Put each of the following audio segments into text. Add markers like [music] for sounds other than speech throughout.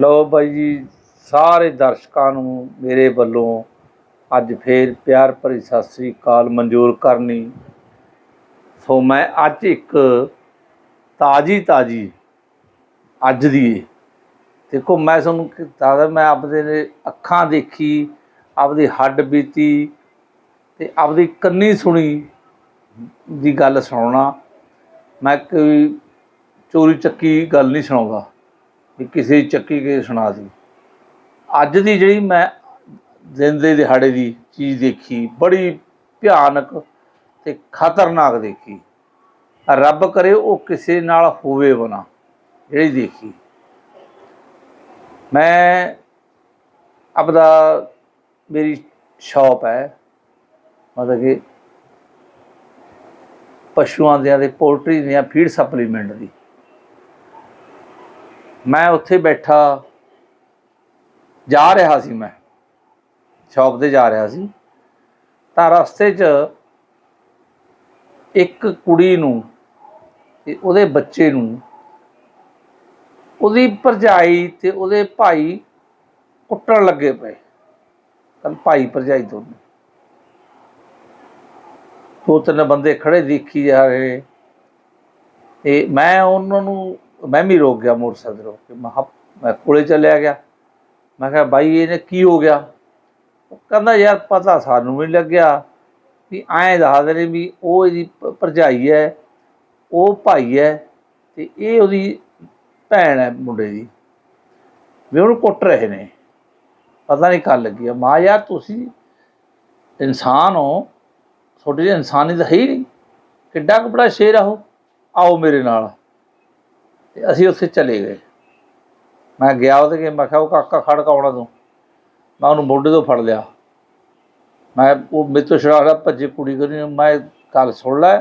ਲਓ ਬਾਈ ਜੀ, ਸਾਰੇ ਦਰਸ਼ਕਾਂ ਨੂੰ ਮੇਰੇ ਵੱਲੋਂ ਅੱਜ ਫੇਰ ਪਿਆਰ ਭਰੀ ਸਤਿ ਸ੍ਰੀ ਅਕਾਲ, ਮਨਜ਼ੂਰ ਕਰਨੀ। ਸੋ ਮੈਂ ਅੱਜ ਇੱਕ ਤਾਜੀ ਤਾਜੀ ਅੱਜ ਦੀ ਦੇਖੋ, ਮੈਂ ਤੁਹਾਨੂੰ ਦੱਸਦਾ ਮੈਂ ਆਪਦੇ ਨੇ ਅੱਖਾਂ ਦੇਖੀ, ਆਪਦੀ ਹੱਡ ਬੀਤੀ ਤੇ ਆਪਦੀ ਕੰਨੀ ਸੁਣੀ ਦੀ ਗੱਲ ਸੁਣਾਉਣਾ। ਮੈਂ ਕੋਈ ਚੋਰੀ ਚੱਕੀ ਗੱਲ ਨਹੀਂ ਸੁਣਾਉਂਦਾ। ਵੀ ਕਿਸੇ ਚੱਕੀ ਕੇ ਸੁਣਾ ਸੀ। ਅੱਜ ਦੀ ਜਿਹੜੀ ਮੈਂ ਦਿਨ ਦਿਹਾੜੇ ਦੀ ਚੀਜ਼ ਦੇਖੀ, ਬੜੀ ਭਿਆਨਕ ਤੇ ਖਤਰਨਾਕ ਦੇਖੀ। ਰੱਬ ਕਰੇ ਉਹ ਕਿਸੇ ਨਾਲ ਹੋਵੇ ਬਣਾ, ਜਿਹੜੀ ਦੇਖੀ। ਮੈਂ ਆਪਦਾ ਮੇਰੀ ਸ਼ਾਪ ਹੈ, ਮਤਲਬ ਕਿ ਪਸ਼ੂਆਂ ਦੀਆਂ ਦੇ ਪੋਲਟਰੀ ਦੀਆਂ ਫੀਡ ਸਪਲੀਮੈਂਟ ਦੀ। ਮੈਂ ਉੱਥੇ ਬੈਠਾ ਜਾ ਰਿਹਾ ਸੀ ਮੈਂ, ਸ਼ਾਪ ਤੇ ਜਾ ਰਿਹਾ ਸੀ, ਤਾਂ ਰਸਤੇ 'ਚ ਇੱਕ ਕੁੜੀ ਨੂੰ ਤੇ ਉਹਦੇ ਬੱਚੇ ਨੂੰ ਉਹਦੀ ਭਰਜਾਈ ਤੇ ਉਹਦੇ ਭਾਈ ਕੁੱਟਣ ਲੱਗੇ ਪਏ। ਕੱਲ ਭਾਈ ਭਰਜਾਈ ਦੋਨੇ ਦੋ ਤਿੰਨ ਬੰਦੇ ਖੜੇ ਦੇਖੀ ਜਾ ਰਹੇ। ਤੇ ਮੈਂ ਉਹਨਾਂ ਨੂੰ ਮੈਂ ਵੀ ਰੋਕ ਗਿਆ ਮੋਟਰਸਾਈਕਲ ਰੋਕ ਕੇ। ਮੈਂ ਕਿਹਾ- ਮੈਂ ਕੋਲੇ ਚੱਲਿਆ ਗਿਆ। ਮੈਂ ਕਿਹਾ, ਬਾਈ, ਇਹਨੇ ਕੀ ਹੋ ਗਿਆ? ਕਹਿੰਦਾ, ਯਾਰ, ਪਤਾ ਸਾਨੂੰ ਵੀ ਲੱਗਿਆ ਵੀ ਐਂ ਦੱਸਦੇ ਨੇ ਵੀ ਉਹ ਇਹਦੀ ਭਰਜਾਈ ਹੈ, ਉਹ ਭਾਈ ਹੈ ਤੇ ਇਹ ਉਹਦੀ ਭੈਣ ਹੈ ਮੁੰਡੇ ਦੀ। ਵੀ ਉਹਨੂੰ ਕੁੱਟ ਰਹੇ ਨੇ। ਪਤਾ ਨਹੀਂ ਕੱਲ ਲੱਗੀ ਆ। ਮਾਂ ਯਾਰ, ਤੁਸੀਂ ਇਨਸਾਨ ਹੋ। ਤੁਹਾਡੇ ਜਿਹੇ ਇਨਸਾਨੀ ਤਾਂ ਹੈ ਹੀ ਨਹੀਂ। ਕਿੱਡਾ ਕੁ ਬੜਾ ਸ਼ੇਰ ਆ ਉਹ। ਆਓ ਮੇਰੇ ਨਾਲ। ਤੇ ਅਸੀਂ ਉੱਥੇ ਚਲੇ ਗਏ। ਮੈਂ ਗਿਆ ਉਹਦੇ ਕੇ ਮੈਂ ਕਿਹਾ, ਉਹ ਕਾਕਾ ਖੜ ਕਾਉਣਾ ਤੂੰ। ਮੈਂ ਉਹਨੂੰ ਮੋਢੇ ਤੋਂ ਫੜ ਲਿਆ। ਮੈਂ ਉਹ ਮੇਰੇ ਤੋਂ ਛੜਾ ਭੱਜੇ ਕੁੜੀ ਕਰੀ ਮੈਂ ਗੱਲ ਸੁਣ ਲੈ।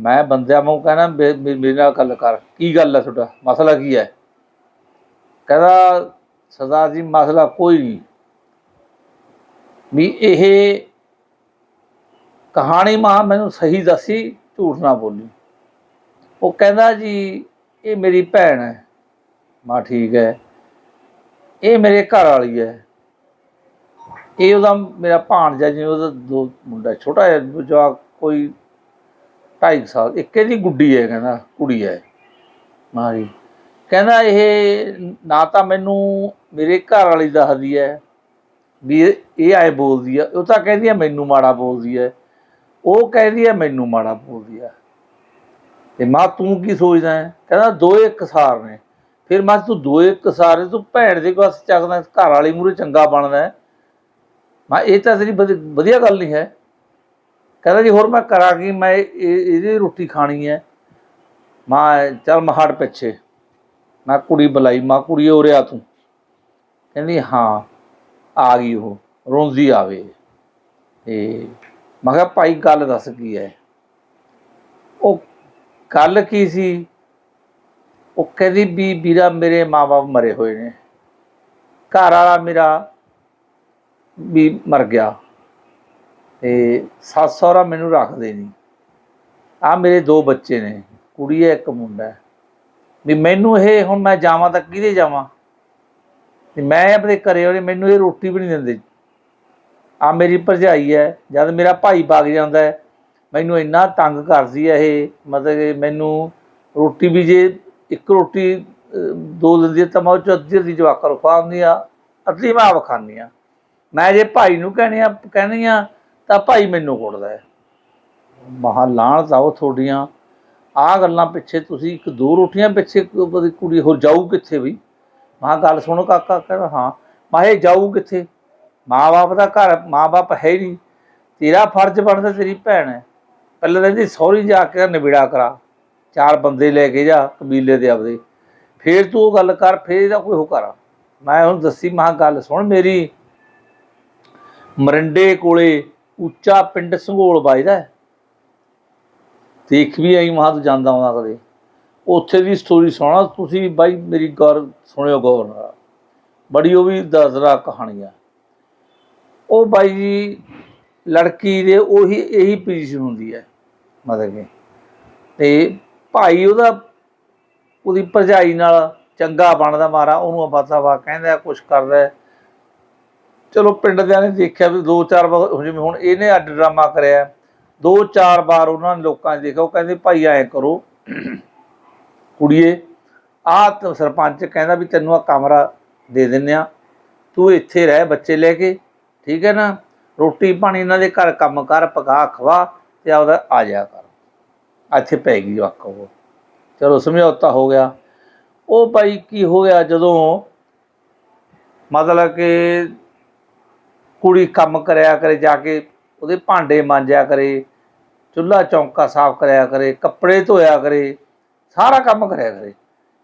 ਮੈਂ ਬੰਦਿਆਂ ਨੂੰ ਕਹਿਣਾ ਮੇਰੇ ਨਾਲ ਗੱਲ ਕਰ। ਕੀ ਗੱਲ ਹੈ ਤੁਹਾਡਾ? ਮਸਲਾ ਕੀ ਹੈ? ਕਹਿੰਦਾ, ਸਰਦਾਰ ਜੀ, ਮਸਲਾ ਕੋਈ ਨਹੀਂ। ਵੀ ਇਹ ਕਹਾਣੀ ਮਾਂ ਮੈਨੂੰ ਸਹੀ ਦੱਸੀ, ਝੂਠ ਨਾ ਬੋਲੀ। ਉਹ ਕਹਿੰਦਾ ਜੀ ਇਹ ਮੇਰੀ ਭੈਣ ਹੈ। ਮਾਂ ਠੀਕ ਹੈ। ਇਹ ਮੇਰੇ ਘਰ ਵਾਲੀ ਹੈ। ਇਹ ਉਹਦਾ ਮੇਰਾ ਭਾਣਜਾ ਜੀ ਉਹਦਾ ਦੋ ਮੁੰਡਾ ਛੋਟਾ ਜਿਹਾ ਜਵਾਕ, ਕੋਈ 2.5 ਸਾਲ, ਇੱਕ ਇਹਦੀ ਗੁੱਡੀ ਹੈ ਕਹਿੰਦਾ, ਕੁੜੀ ਹੈ। ਮਾਰੀ ਕਹਿੰਦਾ ਇਹ ਨਾ ਤਾਂ ਮੈਨੂੰ ਮੇਰੇ ਘਰ ਵਾਲੀ ਦੱਸਦੀ ਹੈ ਵੀ ਇਹ- ਆਏ ਬੋਲਦੀ ਆ ਉਹ ਤਾਂ ਕਹਿੰਦੀ ਆ ਮੈਨੂੰ ਮਾੜਾ ਬੋਲਦੀ ਹੈ। ਉਹ ਕਹਿੰਦੀ ਆ ਮੈਨੂੰ ਮਾੜਾ ਬੋਲਦੀ ਆ ਤੇ ਮਾਂ ਤੂੰ ਕੀ ਸੋਚਦਾ ਹੈ? ਕਹਿੰਦਾ ਦੋਏ ਕਸਾਰ ਨੇ। ਫਿਰ ਮੈਂ ਤੂੰ ਦੋਏ ਕਸਾਰ ਨੇ, ਤੂੰ ਭੈਣ ਦੇ ਕੋਸ ਚੱਕਦਾ ਘਰ ਵਾਲੀ ਮੂਰੇ ਚੰਗਾ ਬਣਦਾ ਹੈ। ਇਹ ਤਾਂ ਤੇਰੀ ਵਧੀਆ ਗੱਲ ਨਹੀਂ ਹੈ। ਕਹਿੰਦਾ ਜੀ, ਹੋਰ ਮੈਂ ਕਰਾਂਗੀ ਮੈਂ ਇਹਦੀ ਰੋਟੀ ਖਾਣੀ ਹੈ। ਮਾਂ, ਚੱਲ ਮਹਾੜ ਪਿੱਛੇ। ਮੈਂ ਕੁੜੀ ਬੁਲਾਈ। ਮਾਂ, ਕੁੜੀ ਹੋ ਰਿਆ ਤੂੰ। ਕਹਿੰਦੀ, ਹਾਂ, ਆ ਗਈ ਉਹ। ਰੋਂਦੀ ਆਵੇ। ਤੇ ਮੈਂ ਕਿਹਾ, ਭਾਈ, ਗੱਲ ਦੱਸ ਕੀ ਹੈ? ਉਹ ਗੱਲ ਕੀ ਸੀ? ਉਹ ਕਹਿੰਦੀ ਵੀ ਵੀਰਾ ਮੇਰੇ ਮਾਪੇ ਮਰੇ ਹੋਏ ਨੇ। ਘਰ ਵਾਲਾ ਮੇਰਾ ਵੀ ਮਰ ਗਿਆ। ਤੇ ਸੱਸ ਸਹੁਰਾ ਮੈਨੂੰ ਰੱਖਦੇ ਨਹੀਂ ਆ ਮੇਰੇ ਦੋ ਬੱਚੇ ਨੇ, ਕੁੜੀ ਹੈ, ਇੱਕ ਮੁੰਡਾ ਹੈ। ਵੀ ਮੈਨੂੰ ਇਹ ਹੁਣ ਮੈਂ ਜਾਵਾਂ ਤਾਂ ਕਿਹਦੇ ਜਾਵਾਂ? ਤੇ ਮੈਂ ਆਪਣੇ ਘਰੇ ਉਹਨੇ ਮੈਨੂੰ ਇਹ ਰੋਟੀ ਵੀ ਨਹੀਂ ਦਿੰਦੇ। ਆ ਮੇਰੀ ਭਰਜਾਈ ਹੈ, ਜਦ ਮੇਰਾ ਭਾਈ ਬਾਗ ਜਾਂਦਾ ਹੈ ਮੈਨੂੰ ਇੰਨਾ ਤੰਗ ਕਰਦੀ ਹੈ ਇਹ, ਮਤਲਬ ਕਿ ਮੈਨੂੰ ਰੋਟੀ ਵੀ ਜੇ ਇੱਕ ਰੋਟੀ ਦੋ ਦਿੰਦੀ ਹੈ ਤਾਂ ਮੈਂ ਉਹ 'ਚੋਂ ਅੱਧੀ ਅੱਧੀ ਜਵਾਕਾਂ ਰੁਖਾਉਂਦੀ ਆ, ਅੱਧੀ ਮੈਂ ਆਪ ਖਾਂਦੀ ਆ। ਮੈਂ ਜੇ ਭਾਈ ਨੂੰ ਕਹਿਣੀ ਆ ਕਹਿਣੀ ਆ, ਤਾਂ ਭਾਈ ਮੈਨੂੰ ਕੁੱਟਦਾ ਹੈ। ਮਹਾ ਲਾਣ ਜਾਓ ਤੁਹਾਡੀਆਂ। ਆ ਗੱਲਾਂ ਪਿੱਛੇ ਤੁਸੀਂ ਇੱਕ ਦੋ ਰੋਟੀਆਂ ਪਿੱਛੇ ਕੁੜੀ ਹੋਰ ਜਾਊ ਕਿੱਥੇ ਬਈ? ਮਾਂ ਗੱਲ ਸੁਣੋ ਕਾਕਾ ਕਹਿੰਦਾ, ਹਾਂ। ਮੈਂ ਇਹ ਜਾਊ ਕਿੱਥੇ? ਮਾਂ-ਬਾਪ ਦਾ ਘਰ ਮਾਂ-ਬਾਪ ਹੈ ਨਹੀਂ। ਤੇਰਾ ਫਰਜ਼ ਬਣਦਾ ਤੇਰੀ ਭੈਣ ਹੈ। ਪਹਿਲਾਂ ਤਾਂ ਇਹਦੀ ਸਹੁਰੀ ਜਾ ਕੇ ਨਿਬੇੜਾ ਕਰਾ, ਚਾਰ ਬੰਦੇ ਲੈ ਕੇ ਜਾ ਕਬੀਲੇ ਦੇ ਆਪਦੇ। ਫੇਰ ਤੂੰ ਉਹ ਗੱਲ ਕਰ, ਫੇਰ ਇਹਦਾ ਕੋਈ ਹੋ ਕਰ। ਮੈਂ ਉਹਨੂੰ ਦੱਸੀ, ਮਾਂ ਗੱਲ ਸੁਣ ਮੇਰੀ। ਮਰਿੰਡੇ ਕੋਲੇ ਉੱਚਾ ਪਿੰਡ ਸੰਘੋਲ ਵੱਜਦਾ ਹੈ। ਦੇਖ ਵੀ ਆਈ, ਮਾਂ ਤੂੰ ਜਾਂਦਾ ਆਉਂਦਾ ਕਦੇ। ਉੱਥੇ ਦੀ ਸਟੋਰੀ ਸੁਣਾ ਤੁਸੀਂ ਬਾਈ ਮੇਰੀ ਗੌਰ ਸੁਣਿਓ ਗੌਰ। ਨਾਲ ਬੜੀ ਉਹ ਵੀ ਦਰਦਰਾ ਕਹਾਣੀ ਆ। ਉਹ ਬਾਈ ਜੀ, ਲੜਕੀ ਦੇ ਉਹੀ, ਇਹੀ ਪੋਜੀਸ਼ਨ ਹੁੰਦੀ ਹੈ। ਮਤਲਬ ਕਿ। ਤੇ ਭਾਈ ਉਹਦਾ, ਉਹਦੀ ਭਰਜਾਈ ਨਾਲ ਚੰਗਾ ਬਣਦਾ ਮਾਰਾ, ਉਹਨੂੰ ਅਬਾਤਾਵਾ ਕਹਿੰਦਾ ਕੁਛ ਕਰਦਾ ਚਲੋ ਪਿੰਡ ਦਿਆਂ ਨੇ ਦੇਖਿਆ ਵੀ ਦੋ ਚਾਰ ਵਾਰ, ਜਿਵੇਂ ਹੁਣ ਇਹਨੇ ਅੱਡ ਡਰਾਮਾ ਕਰਿਆ ਦੋ ਚਾਰ ਵਾਰ ਉਹਨਾਂ ਨੇ ਲੋਕਾਂ ਨੇ ਦੇਖਿਆ, ਉਹ ਕਹਿੰਦੇ ਭਾਈ ਐਂ ਕਰੋ, ਕੁੜੀਏ, ਆਹ ਸਰਪੰਚ ਕਹਿੰਦਾ ਵੀ ਤੈਨੂੰ ਆ ਕਮਰਾ ਦੇ ਦਿੰਨੇ ਆ, ਤੂੰ ਇੱਥੇ ਰਹਿ ਬੱਚੇ ਲੈ ਕੇ, ਠੀਕ ਹੈ ਨਾ? ਰੋਟੀ ਪਾਣੀ ਇਹਨਾਂ ਦੇ ਘਰ ਕੰਮ ਕਰ, ਪਕਾ, ਖਵਾ ਤੇ ਆਪਦਾ ਆ ਜਾ ਕਰ। ਇੱਥੇ ਪੈ ਗਈ ਜਵਾਕ ਉਹ। ਚਲੋ ਸਮਝੌਤਾ ਹੋ ਗਿਆ। ਉਹ ਭਾਈ ਕੀ ਹੋ ਗਿਆ ਜਦੋਂ ਮਤਲਬ ਕਿ ਕੁੜੀ ਕੰਮ ਕਰਿਆ ਕਰੇ, ਜਾ ਕੇ ਉਹਦੇ ਭਾਂਡੇ ਮਾਂਜਿਆ ਕਰੇ, ਚੁੱਲ੍ਹਾ ਚੌਂਕਾ ਸਾਫ਼ ਕਰਿਆ ਕਰੇ, ਕੱਪੜੇ ਧੋਇਆ ਕਰੇ, ਸਾਰਾ ਕੰਮ ਕਰਿਆ ਕਰੇ।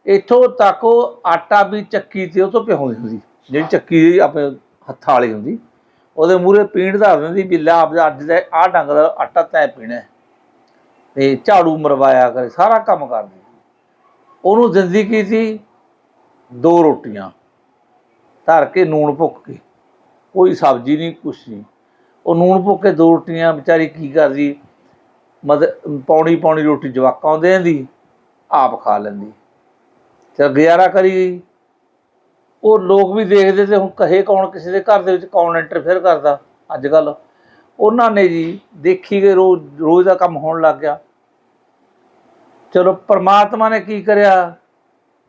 ਇੱਥੋਂ ਤੱਕ ਉਹ ਆਟਾ ਵੀ ਚੱਕੀ ਤੇ ਉਹ ਤੋਂ ਪਿਹਾਉਂਦੀ ਹੁੰਦੀ। ਜਿਹੜੀ ਚੱਕੀ ਆਪਣੇ ਹੱਥਾਂ ਵਾਲੀ ਹੁੰਦੀ। ਉਹਦੇ ਮੂਹਰੇ ਪੀਣ ਧਰ ਦਿੰਦੀ ਵੀ ਲੈ ਆਪ ਅੱਜ ਦਾ ਆਹ ਡੰਗ ਦਾ ਆਟਾ ਤੈਂ ਪੀਣਾ ਹੈ। ਤੇ ਝਾੜੂ ਮਰਵਾਇਆ ਕਰੇ, ਸਾਰਾ ਕੰਮ ਕਰਦੀ ਉਹਨੂੰ ਦਿੰਦੀ ਕੀ ਸੀ ਦੋ ਰੋਟੀਆਂ, ਧਰ ਕੇ ਨੂਣ ਭੁੱਕ ਕੇ। ਕੋਈ ਸਬਜ਼ੀ ਨਹੀਂ, ਕੁਛ ਨਹੀਂ। ਉਹ ਨੂਣ ਭੁੱਕ ਕੇ ਦੋ ਰੋਟੀਆਂ, ਵਿਚਾਰੀ ਕੀ ਕਰਦੀ? ਮਦ, ਪੌਣੀ ਪੌਣੀ ਰੋਟੀ ਜਵਾਕਾਂ ਦੇ ਦਿੰਦੀ, ਆਪ ਖਾ ਲੈਂਦੀ। ਤੇ ਗੁਜ਼ਾਰਾ ਕਰੀ ਗਈ। ਉਹ ਲੋਕ ਵੀ ਦੇਖਦੇ ਤੇ ਹੁਣ ਕਹੇ ਕੌਣ ਕਿਸੇ ਦੇ ਘਰ ਦੇ ਵਿੱਚ ਕੌਣ ਇੰਟਰਫੇਅਰ ਕਰਦਾ ਅੱਜ ਕੱਲ। ਉਹਨਾਂ ਨੇ ਜੀ ਦੇਖੀ ਗਏ ਰੋਜ਼ ਰੋਜ਼ ਦਾ ਕੰਮ ਹੋਣ ਲੱਗ ਗਿਆ। ਚਲੋ ਪ੍ਰਮਾਤਮਾ ਨੇ ਕੀ ਕਰਿਆ?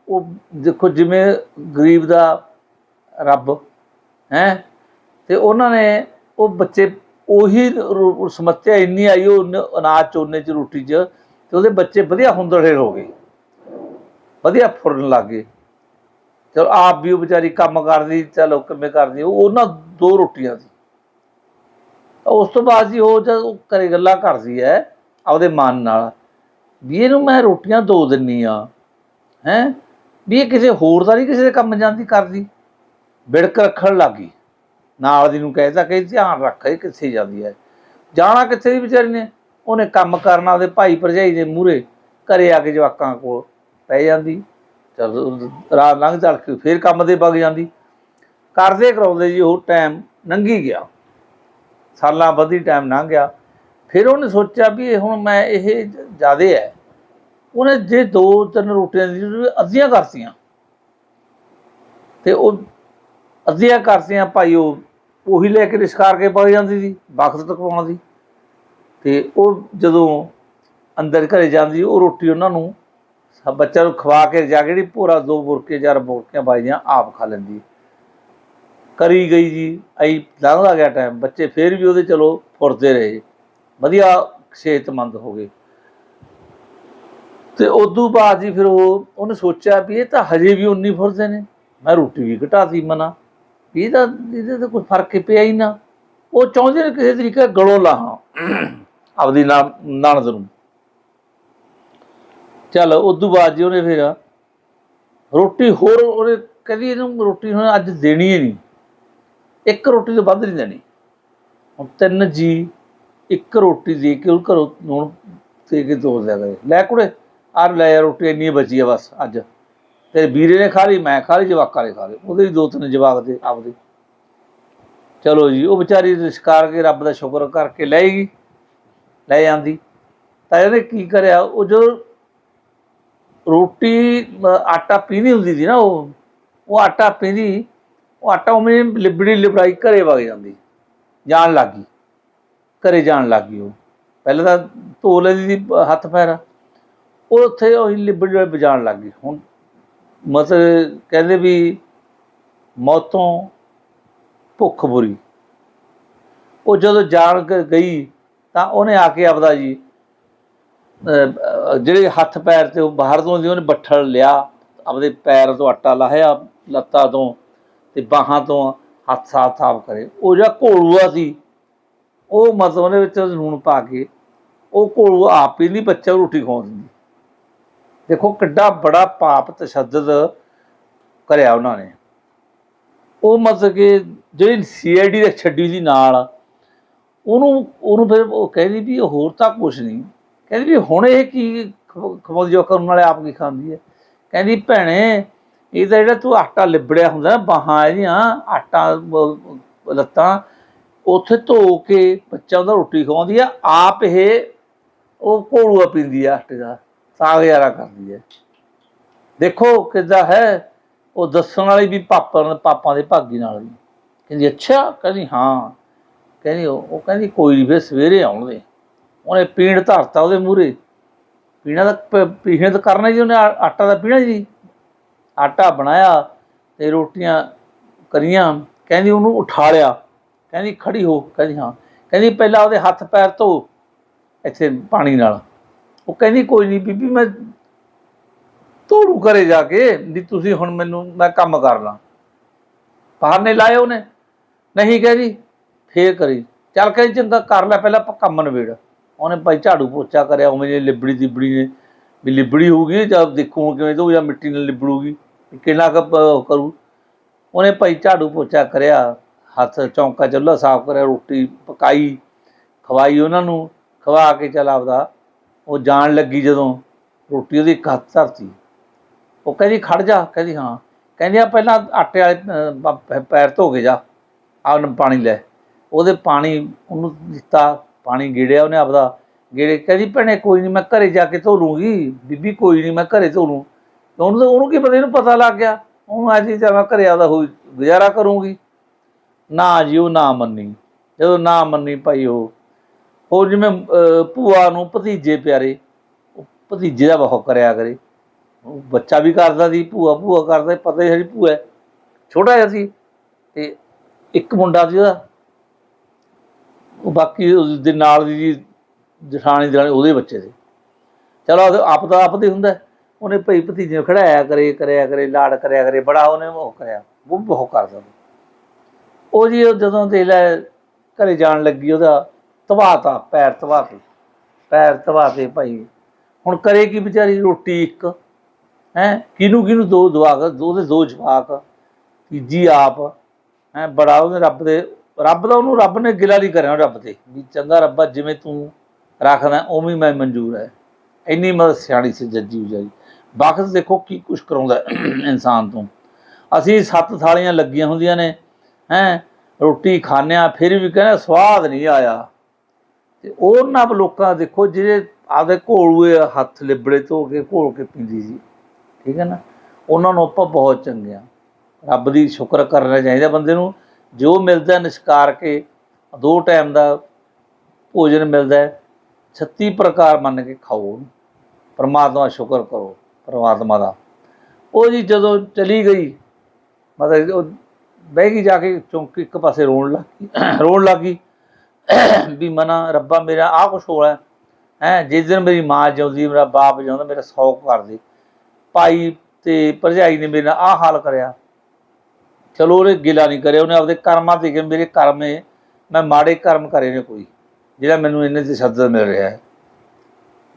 ਉਹ ਦੇਖੋ ਜਿਵੇਂ ਗਰੀਬ ਦਾ ਰੱਬ, ਹੈ? ਤੇ ਉਹਨਾਂ ਨੇ ਉਹ ਬੱਚੇ ਉਹੀ ਸਮੱਸਿਆ ਇੰਨੀ ਆਈ ਉਹ ਉਹਨੇ ਅਨਾਜ ਚੋਨੇ ਚ ਰੋਟੀ ਚ ਤੇ ਉਹਦੇ ਬੱਚੇ ਵਧੀਆ ਹੁੰਦੜੇ ਹੋ ਗਏ। ਵਧੀਆ ਫੁਰਨ ਲੱਗ ਗਏ। ਚਲੋ ਆਪ ਵੀ ਉਹ ਵਿਚਾਰੀ ਕੰਮ ਕਰਦੀ, ਚਲੋ ਕਿਵੇਂ ਕਰਦੀ, ਉਹ ਉਹਨਾਂ ਦੋ ਰੋਟੀਆਂ ਸੀ। ਉਸ ਤੋਂ ਬਾਅਦ ਜੀ ਉਹ ਜਦ ਉਹ ਘਰੇ ਗੱਲਾਂ ਕਰਦੀ ਹੈ, ਆਪਦੇ ਮਨ ਨਾਲ, ਵੀ ਇਹਨੂੰ ਮੈਂ ਰੋਟੀਆਂ ਦੋ ਦਿੰਨੀ ਆ, ਹੈ? ਵੀ ਇਹ ਕਿਸੇ ਹੋਰ ਦਾ ਨਹੀਂ ਕਿਸੇ ਦੇ ਕੰਮ ਜਾਂਦੀ ਕਰਦੀ। ਵਿੜਕ ਰੱਖਣ ਲੱਗੀ। ਨਾਲ ਦੀ ਨੂੰ ਕਹਿਤਾ ਕਿ ਧਿਆਨ ਰੱਖ, ਇਹ ਕਿੱਥੇ ਜਾਂਦੀ ਹੈ? ਜਾਣਾ ਕਿੱਥੇ ਦੀ ਵਿਚਾਰੀ ਨੇ? ਉਹਨੇ ਕੰਮ ਕਰਨਾ ਉਹਦੇ ਭਾਈ ਭਰਜਾਈ ਦੇ ਮੂਹਰੇ, ਘਰੇ ਆ ਕੇ ਜਵਾਕਾਂ ਕੋਲ ਪੈ ਜਾਂਦੀ। ਚਲ ਰਾਤ ਲੰਘ ਚੱਲ ਕੇ ਫੇਰ ਕੰਮ ਦੇ ਵਗ ਜਾਂਦੀ। ਕਰਦੇ ਕਰਾਉਂਦੇ ਜੀ ਉਹ ਟਾਈਮ ਲੰਘੀ ਗਿਆ। ਸਾਲਾਂ ਬੱਧੀ ਟਾਈਮ ਲੰਘ ਗਿਆ। ਫਿਰ ਉਹਨੇ ਸੋਚਿਆ ਵੀ ਇਹ ਹੁਣ ਮੈਂ ਇਹ ਜਿਆਦੇ ਹੈ। ਉਹਨੇ ਜੇ ਦੋ ਤਿੰਨ ਰੋਟੀਆਂ ਦੀ ਅੱਧੀਆਂ ਕਰਤੀਆਂ। ਤੇ ਉਹ ਅੱਧੀਆਂ ਕਰਤੀਆਂ ਭਾਈ ਉਹ, ਉਹੀ ਲੈ ਕੇ ਰਿਸ਼ਕਾਰ ਕੇ ਪਾ ਜਾਂਦੀ ਸੀ, ਵਕਤ ਤੱਕ ਪਾਉਣ ਦੀ। ਤੇ ਉਹ ਜਦੋਂ ਅੰਦਰ ਘਰੇ ਜਾਂਦੀ, ਉਹ ਰੋਟੀ ਉਹਨਾਂ ਨੂੰ ਸਭ ਬੱਚਿਆਂ ਨੂੰ ਖਵਾ ਕੇ ਜਾ ਕੇ ਜਿਹੜੀ ਪੂਰਾ ਦੋ ਬੁਰਕੇ ਚਾਰ ਬੁਰਕੀਆਂ ਬਾਈਆਂ ਆਪ ਖਾ ਲੈਂਦੀ ਕਰੀ ਗਈ ਜੀ ਐਂ ਲੰਘਦਾ ਗਿਆ ਟਾਈਮ ਬੱਚੇ ਫੇਰ ਵੀ ਉਹਦੇ ਚਲੋ ਫੁਰਦੇ ਰਹੇ। ਵਧੀਆ ਸਿਹਤਮੰਦ ਹੋ ਗਏ। ਤੇ ਉਦੋਂ ਬਾਅਦ ਜੀ ਫਿਰ ਉਹ, ਉਹਨੇ ਸੋਚਿਆ ਵੀ ਇਹ ਤਾਂ ਹਜੇ ਵੀ ਉਨੀ ਫੁਰਦੇ ਨੇ। ਮੈਂ ਰੋਟੀ ਵੀ ਘਟਾਤੀ ਮਨਾ। ਵੀ ਇਹਦਾ, ਇਹਦੇ ਤੇ ਕੋਈ ਫ਼ਰਕ ਪਿਆ ਹੀ ਨਾ। ਉਹ ਚਾਹੁੰਦੇ ਨੇ ਕਿਸੇ ਤਰੀਕੇ ਗਲੋਂ ਲਾਹਾਂ। ਆਪਦੀ ਨਾ- ਨਣਦ ਨੂੰ। ਚੱਲ ਉਦੋਂ ਬਾਅਦ ਜੀ ਉਹਨੇ ਫਿਰ ਰੋਟੀ ਹੋਰ ਉਹਨੇ ਕਹਿੰਦੀ ਇਹਨੂੰ ਰੋਟੀ ਹੁਣ ਅੱਜ ਦੇਣੀ ਹੀ ਨਹੀਂ। ਇੱਕ ਰੋਟੀ ਤੋਂ ਵੱਧ ਨਹੀਂ ਦੇਣੀ। ਹੁਣ ਤਿੰਨ ਜੀ ਇੱਕ ਰੋਟੀ ਦੇ ਕੇ ਉਹ ਘਰੋਂ ਹੁਣ ਦੇ ਕੇ ਤੋਰ ਦਿਆ ਕਰੇ ਲੈ ਕੁੜੇ, ਆਹ ਲੈ ਯਾਰ ਰੋਟੀ ਇੰਨੀ ਬਚੀ ਆ ਬਸ ਅੱਜ। ਤੇਰੇ ਵੀਰੇ ਨੇ ਖਾ ਲਈ, ਮੈਂ ਖਾ ਲਈ, ਜਵਾਕਾਂ ਨੇ ਖਾ ਲਈ ਉਹਦੇ ਵੀ ਦੋ ਤਿੰਨ ਜਵਾਕ ਦੇ ਆਪਦੇ। ਚਲੋ ਜੀ, ਉਹ ਵਿਚਾਰੀ ਰਿਸ਼ਕਾਰ ਕੇ ਰੱਬ ਦਾ ਸ਼ੁਕਰ ਕਰਕੇ ਲੈ ਗਈ, ਲੈ ਜਾਂਦੀ ਤਾਂ ਇਹਨੇ ਕੀ ਕਰਿਆ? ਉਹ ਜੋ ਰੋਟੀ ਆਟਾ ਪੀਂਦੀ ਹੁੰਦੀ ਸੀ ਨਾ ਉਹ ਉਹ ਆਟਾ ਪੀਂਦੀ ਉਹ ਆਟਾ ਉਵੇਂ ਲਿਬੜੀ ਲਿਬੜਾਈ ਘਰੇ ਵਗ ਜਾਂਦੀ, ਜਾਣ ਲੱਗੀ ਘਰੇ ਜਾਣ ਲੱਗੀ ਉਹ। ਪਹਿਲਾਂ ਤਾਂ ਧੋ ਲੈਂਦੀ ਸੀ ਹੱਥ ਪੈਰ, ਉਹ ਉੱਥੇ ਉਹ ਲਿਬੜੀ ਵਜਾਣ ਲੱਗੀ ਹੁਣ ਮਤਲਬ ਕਹਿੰਦੇ ਵੀ ਮੌਤੋਂ ਭੁੱਖ ਬੁਰੀ। ਉਹ ਜਦੋਂ ਜਾਣ ਗਈ ਤਾਂ ਉਹਨੇ ਆ ਕੇ ਆਪਦਾ ਜੀ ਜਿਹੜੇ ਹੱਥ ਪੈਰ ਤੇ ਉਹ ਬਾਹਰ ਤੋਂ ਦੀ ਉਹਨੇ ਬੱਠਲ ਲਿਆ, ਆਪਦੇ ਪੈਰ ਤੋਂ ਆਟਾ ਲਾਹਿਆ, ਲੱਤਾਂ ਤੋਂ ਤੇ ਬਾਹਾਂ ਤੋਂ ਹੱਥ ਸਾਫ਼ ਸਾਫ਼ ਕਰੇ। ਉਹ ਜਿਹੜਾ ਘੋਲੂਆ ਸੀ, ਉਹ ਮਤਲਬ ਉਹਦੇ ਵਿੱਚ ਲੂਣ ਪਾ ਕੇ, ਉਹ ਘੋਲੂ ਆਪ ਹੀ ਨਹੀਂ ਬੱਚਾ ਨੂੰ ਰੋਟੀ ਖਵਾਉਣ ਦਿੰਦੀ। ਦੇਖੋ ਕਿੱਡਾ ਬੜਾ ਪਾਪ ਤਸ਼ੱਦਦ ਕਰਿਆ ਉਹਨਾਂ ਨੇ। ਉਹ ਮਤਲਬ ਕਿ ਜਿਹੜੀ ਸੀਆਈਡੀ ਦੇ ਛੱਡੀ ਦੀ ਨਾਲ, ਉਹਨੂੰ ਉਹਨੂੰ ਫਿਰ ਉਹ ਕਹਿੰਦੀ ਵੀ ਹੋਰ ਤਾਂ ਕੁਝ ਨਹੀਂ। ਕਹਿੰਦੀ ਵੀ ਹੁਣ ਇਹ ਕੀ ਖਵਾਉਂਦੀ ਜੋ ਕਰਨ ਵਾਲੇ ਆਪ ਕੀ ਖਾਂਦੀ ਹੈ ਕਹਿੰਦੀ ਭੈਣੇ, ਇਹ ਤਾਂ ਜਿਹੜਾ ਤੂੰ ਆਟਾ ਲਿਬੜਿਆ ਹੁੰਦਾ ਨਾ ਬਾਹਾਂ ਇਹਦੀਆਂ, ਆਟਾ ਲੱਤਾਂ, ਉੱਥੇ ਧੋ ਕੇ ਬੱਚਾ ਉਹਦਾ ਰੋਟੀ ਖਵਾਉਂਦੀ ਆ ਆਪ ਇਹ ਉਹ ਘੋਲੂਆ ਪੀਂਦੀ ਆ ਆਟੇ ਦਾ ਤਾਂ ਕਰਦੀ ਹੈ ਦੇਖੋ ਕਿੱਦਾਂ ਹੈ, ਉਹ ਦੱਸਣ ਵਾਲੀ ਵੀ ਪਾਪਾ, ਪਾਪਾਂ ਦੇ ਭਾਗੀ ਨਾਲ ਵੀ। ਕਹਿੰਦੀ, ਅੱਛਾ, ਕਹਿੰਦੀ, ਹਾਂ। ਕਹਿੰਦੀ, ਉਹ ਉਹ ਕਹਿੰਦੀ, ਕੋਈ ਨਹੀਂ ਫਿਰ ਸਵੇਰੇ ਆਉਣਗੇ। ਉਹਨੇ ਪੀਣ ਧਰਤਾ ਉਹਦੇ ਮੂਹਰੇ। ਪੀਣਾ ਤਾਂ ਪੀਣੇ ਤਾਂ ਕਰਨਾ ਜੀ ਉਹਨੇ ਆਟਾ ਦਾ ਪੀਣਾ ਜੀ ਆਟਾ ਬਣਾਇਆ ਤੇ ਰੋਟੀਆਂ ਕਰੀਆਂ। ਕਹਿੰਦੀ ਉਹਨੂੰ ਉਠਾ ਲਿਆ। ਕਹਿੰਦੀ ਖੜੀ ਹੋ। ਕਹਿੰਦੀ ਹਾਂ। ਕਹਿੰਦੀ ਪਹਿਲਾਂ ਉਹਦੇ ਹੱਥ ਪੈਰ ਧੋ ਇੱਥੇ ਪਾਣੀ ਨਾਲ। ਉਹ ਕਹਿੰਦੀ ਕੋਈ ਨਹੀਂ ਬੀਬੀ, ਮੈਂ ਧੋੜੂ ਘਰੇ ਜਾ ਕੇ ਵੀ ਤੁਸੀਂ ਹੁਣ ਮੈਨੂੰ, ਮੈਂ ਕੰਮ ਕਰ ਲਾਂ। ਬਾਹਰ ਨੇ ਲਾਏ ਉਹਨੇ। ਨਹੀਂ ਕਹਿੰਦੀ, ਫੇਰ ਕਰੀ। ਚੱਲ ਕਹਿੰਦੀ ਚੰਗਾ, ਕਰ ਲੈ, ਪਹਿਲਾਂ ਕੰਮ ਨਵੇੜ ਉਹਨੇ ਭਾਈ ਝਾੜੂ ਪੋਚਾ ਕਰਿਆ, ਉਵੇਂ ਜੇ ਲਿਬੜੀ ਤਿਬੜੀ ਨੇ ਵੀ ਲਿਬੜੀ ਹੋਊਗੀ ਜਦ ਦੇਖੂ ਕਿਵੇਂ ਤੋਂ ਜਾਂ ਮਿੱਟੀ ਨਾਲ ਲਿਬੜੂਗੀ ਕਿੰਨਾ ਕੁ ਕਰੂ। ਉਹਨੇ ਭਾਈ ਝਾੜੂ ਪੋਚਾ ਕਰਿਆ, ਹੱਥ ਚੌਂਕਾ ਚੁੱਲ੍ਹਾ ਸਾਫ਼ ਕਰਿਆ, ਰੋਟੀ ਪਕਾਈ, ਖਵਾਈ ਉਹਨਾਂ ਨੂੰ, ਖਵਾ ਕੇ ਚੱਲ ਆਪਦਾ। ਉਹ ਜਾਣ ਲੱਗੀ ਜਦੋਂ, ਰੋਟੀ ਉਹਦੀ ਇੱਕ ਹੱਥ ਧਰਤੀ। ਉਹ ਕਹਿੰਦੀ, ਖੜ ਜਾ। ਕਹਿੰਦੀ, ਹਾਂ। ਕਹਿੰਦੀ, ਆ ਪਹਿਲਾਂ ਆਟੇ ਵਾਲੇ ਪੈਰ ਧੋ ਕੇ ਜਾ। ਆਹ ਪਾਣੀ ਲੈ। ਉਹਦੇ ਪਾਣੀ ਉਹਨੂੰ ਦਿੱਤਾ। ਪਾਣੀ ਗੇੜਿਆ ਉਹਨੇ ਆਪਦਾ, ਗੇੜੇ, ਕਹਿੰਦੀ ਭੈਣੇ ਕੋਈ ਨਹੀਂ ਮੈਂ ਘਰੇ ਜਾ ਕੇ ਧੋ ਲੂੰਗੀ ਬੀਬੀ ਕੋਈ ਨਹੀਂ ਮੈਂ ਘਰੇ ਧੋ ਲੂੰ ਉਹਨੂੰ ਤਾਂ, ਉਹਨੂੰ ਕੀ ਪਤਾ, ਇਹਨੂੰ ਪਤਾ ਲੱਗ ਗਿਆ ਉਹ ਅੱਜ ਹੀ ਚੱਲ ਮੈਂ ਘਰੇ ਆਪਦਾ ਹੋਈ ਗੁਜ਼ਾਰਾ ਕਰੂੰਗੀ। ਨਾ ਜੀ, ਉਹ ਨਾ ਮੰਨੀ, ਜਦੋਂ ਨਾ ਮੰਨੀ ਭਾਈ ਉਹ, ਹੋਰ ਜਿਵੇਂ ਭੂਆ ਨੂੰ ਭਤੀਜੇ ਪਿਆਰੇ ਭਤੀਜੇ ਦਾ ਬਹੁਤ ਕਰਿਆ ਕਰੇ। ਉਹ ਬੱਚਾ ਵੀ ਕਰਦਾ ਸੀ, ਭੂਆ ਭੂਆ ਕਰਦਾ ਪਤਾ ਹੀ ਸਾਡੀ ਭੂਆ ਛੋਟਾ ਜਿਹਾ ਸੀ, ਤੇ ਇੱਕ ਮੁੰਡਾ ਸੀ ਉਹਦਾ ਬਾਕੀ ਦੇ ਨਾਲ ਦੀ ਜੀ ਜਠਾਣੀ ਦਰਾਣੀ ਉਹਦੇ ਬੱਚੇ ਸੀ ਚਲੋ ਉਹਦੇ ਆਪ ਦਾ ਆਪ ਦੇ ਹੁੰਦਾ। ਉਹਨੇ ਭਈ ਭਤੀਜੇ ਨੂੰ ਖੜਾਇਆ ਕਰੇ, ਕਰਿਆ ਕਰੇ ਲਾੜ ਕਰਿਆ ਕਰੇ, ਬੜਾ ਉਹਨੇ ਉਹ ਕਰਿਆ। ਉਹ ਵੀ ਬਹੁਤ ਕਰਦਾ ਉਹ ਜੀ ਉਹ ਜਦੋਂ ਦੇ ਲੈ ਘਰੇ ਜਾਣ ਲੱਗੀ, ਉਹਦਾ ਤਵਾਤਾ ਪੈਰ ਤਵਾਤੇ ਪੈਰ ਤਵਾਤੇ ਭਾਈ। ਹੁਣ ਕਰੇ ਕੀ ਵਿਚਾਰੀ ਰੋਟੀ ਇੱਕ, ਹੈ? ਕਿਹਨੂੰ ਕਿਹਨੂੰ ਦੋ ਦਵਾਕ ਉਹਦੇ ਦੋ ਜਵਾਕ, ਤੀਜੀ ਆਪ, ਹੈ? ਬੜਾ ਉਹਨੇ ਰੱਬ ਦੇ ਰੱਬ ਦਾ ਉਹਨੂੰ ਰੱਬ ਨੇ ਗਿਲਾ ਨਹੀਂ ਕਰਿਆ ਰੱਬ ਤੇ, ਵੀ ਚੰਗਾ ਰੱਬਾ ਜਿਵੇਂ ਤੂੰ ਰੱਖਦਾ, ਉਵੇਂ ਮੈਂ ਮਨਜ਼ੂਰ ਹੈ ਇੰਨੀ ਮਦਦ ਸਿਆਣੀ ਸੀ ਜੱਜੀ ਉਜਾਈ ਵਕਤ ਦੇਖੋ ਕੀ ਕੁਛ ਕਰਾਉਂਦਾ ਇਨਸਾਨ ਤੋਂ। ਅਸੀਂ ਸੱਤ ਥਾਲੀਆਂ ਲੱਗੀਆਂ ਹੁੰਦੀਆਂ ਨੇ, ਹੈ, ਰੋਟੀ ਖਾਂਦੇ ਹਾਂ ਫਿਰ ਵੀ ਕਹਿੰਦੇ ਸਵਾਦ ਨਹੀਂ ਆਇਆ। ਤੇ ਉਹਨਾਂ ਲੋਕਾਂ ਦੇਖੋ ਜਿਹੜੇ ਆਪਦੇ ਘੋਲੂਏ ਹੱਥ ਲਿਬੜੇ ਧੋ ਕੇ, ਘੋਲ ਕੇ ਪੀਂਦੀ ਸੀ। ਠੀਕ ਹੈ ਨਾ? ਉਹਨਾਂ ਨੂੰ ਆਪਾਂ ਬਹੁਤ ਚੰਗੇ ਆ। ਰੱਬ ਦੀ ਸ਼ੁਕਰ ਕਰਨਾ ਚਾਹੀਦਾ ਬੰਦੇ ਨੂੰ। ਜੋ ਮਿਲਦਾ ਨਿਸ਼ਕਾਰ ਕੇ ਦੋ ਟਾਈਮ ਦਾ ਭੋਜਨ ਮਿਲਦਾ ਹੈ 36 ਪ੍ਰਕਾਰ ਮੰਨ ਕੇ ਖਾਓ ਉਹਨੂੰ। ਪਰਮਾਤਮਾ ਸ਼ੁਕਰ ਕਰੋ, ਪਰਮਾਤਮਾ ਦਾ। ਉਹ ਜੀ ਜਦੋਂ ਚਲੀ ਗਈ, ਮਤਲਬ ਉਹ ਬਹਿ ਗਈ ਜਾ ਕੇ, ਚੌਂਕੀ ਇੱਕ ਪਾਸੇ ਰੋਣ ਲੱਗੀ [coughs] ਰੋਣ ਲੱਗੀ। [coughs] ਵੀ ਮਨਾ, ਰੱਬਾ ਮੇਰਾ ਆਹ ਕੁਛ ਹੋਇਆ ਹੈ। ਜਿਸ ਦਿਨ ਮੇਰੀ ਮਾਂ ਜਿਉਂਦੀ, ਮੇਰਾ ਬਾਪ ਜਿਉਂਦਾ, ਮੇਰਾ ਸੌਕ ਕਰਦੇ ਭਾਈ ਤੇ ਭਰਜਾਈ ਨੇ ਮੇਰੇ ਨਾਲ ਆਹ ਹਾਲ ਕਰਿਆ। ਚਲੋ ਉਹਨੇ ਗਿਲਾ ਨਹੀਂ ਕਰਿਆ, ਉਹਨੇ ਆਪਦੇ ਕਰਮਾਂ ਤੇ ਕਿ ਮੇਰੇ ਕਰਮ ਹੈ ਮੈਂ ਮਾੜੇ ਕਰਮ ਕਰੇ ਨੇ ਕੋਈ, ਜਿਹੜਾ ਮੈਨੂੰ ਇੰਨੇ ਤੇ ਸ਼ਬਦ ਮਿਲ ਰਿਹਾ ਹੈ।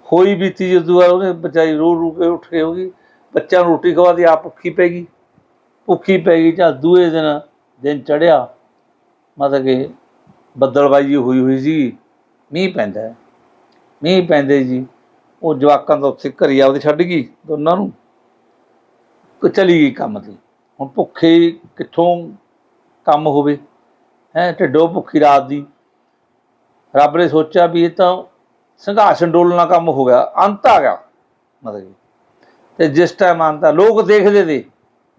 ਹੋਈ ਬੀਤੀ ਜਦੋਂ ਉਹਨੇ ਬਚਾਈ ਰੋ ਰੂ ਕੇ ਉੱਠ ਕੇ ਹੋਗੀ ਬੱਚਿਆਂ ਨੂੰ ਰੋਟੀ ਖਵਾ ਦੀ, ਆਪ ਭੁੱਖੀ ਪੈ ਗਈ। ਭੁੱਖੀ ਪੈ ਗਈ ਚੱਲ ਦੂਏ ਦਿਨ ਦਿਨ ਚੜਿਆ ਮਤਲਬ ਕਿ ਬੱਦਲਬਾਜੀ ਹੋਈ ਹੋਈ ਸੀ, ਮੀਂਹ ਪੈਂਦਾ ਮੀਂਹ ਪੈਂਦੇ ਜੀ, ਉਹ ਜਵਾਕਾਂ ਦਾ ਉੱਥੇ ਘਰੀ ਆਪਦੇ ਛੱਡ ਗਈ ਦੋਨਾਂ ਨੂੰ ਚਲੀ ਗਈ ਕੰਮ ਤੇ। ਹੁਣ ਭੁੱਖੇ ਕਿੱਥੋਂ ਕੰਮ ਹੋਵੇ? ਹੈ, ਢਿੱਡੋ ਭੁੱਖੀ ਰਾਤ ਦੀ। ਰੱਬ ਨੇ ਸੋਚਿਆ ਵੀ ਇਹ ਤਾਂ ਸੰਘਾਸਨ ਡੋਲਣਾ ਕੰਮ ਹੋ ਗਿਆ, ਅੰਤ ਆ ਗਿਆ, ਮਤਲਬ ਕਿ ਤੇ ਜਿਸ ਟਾਈਮ ਅੰਤ ਆ, ਲੋਕ ਦੇਖਦੇ ਤੇ,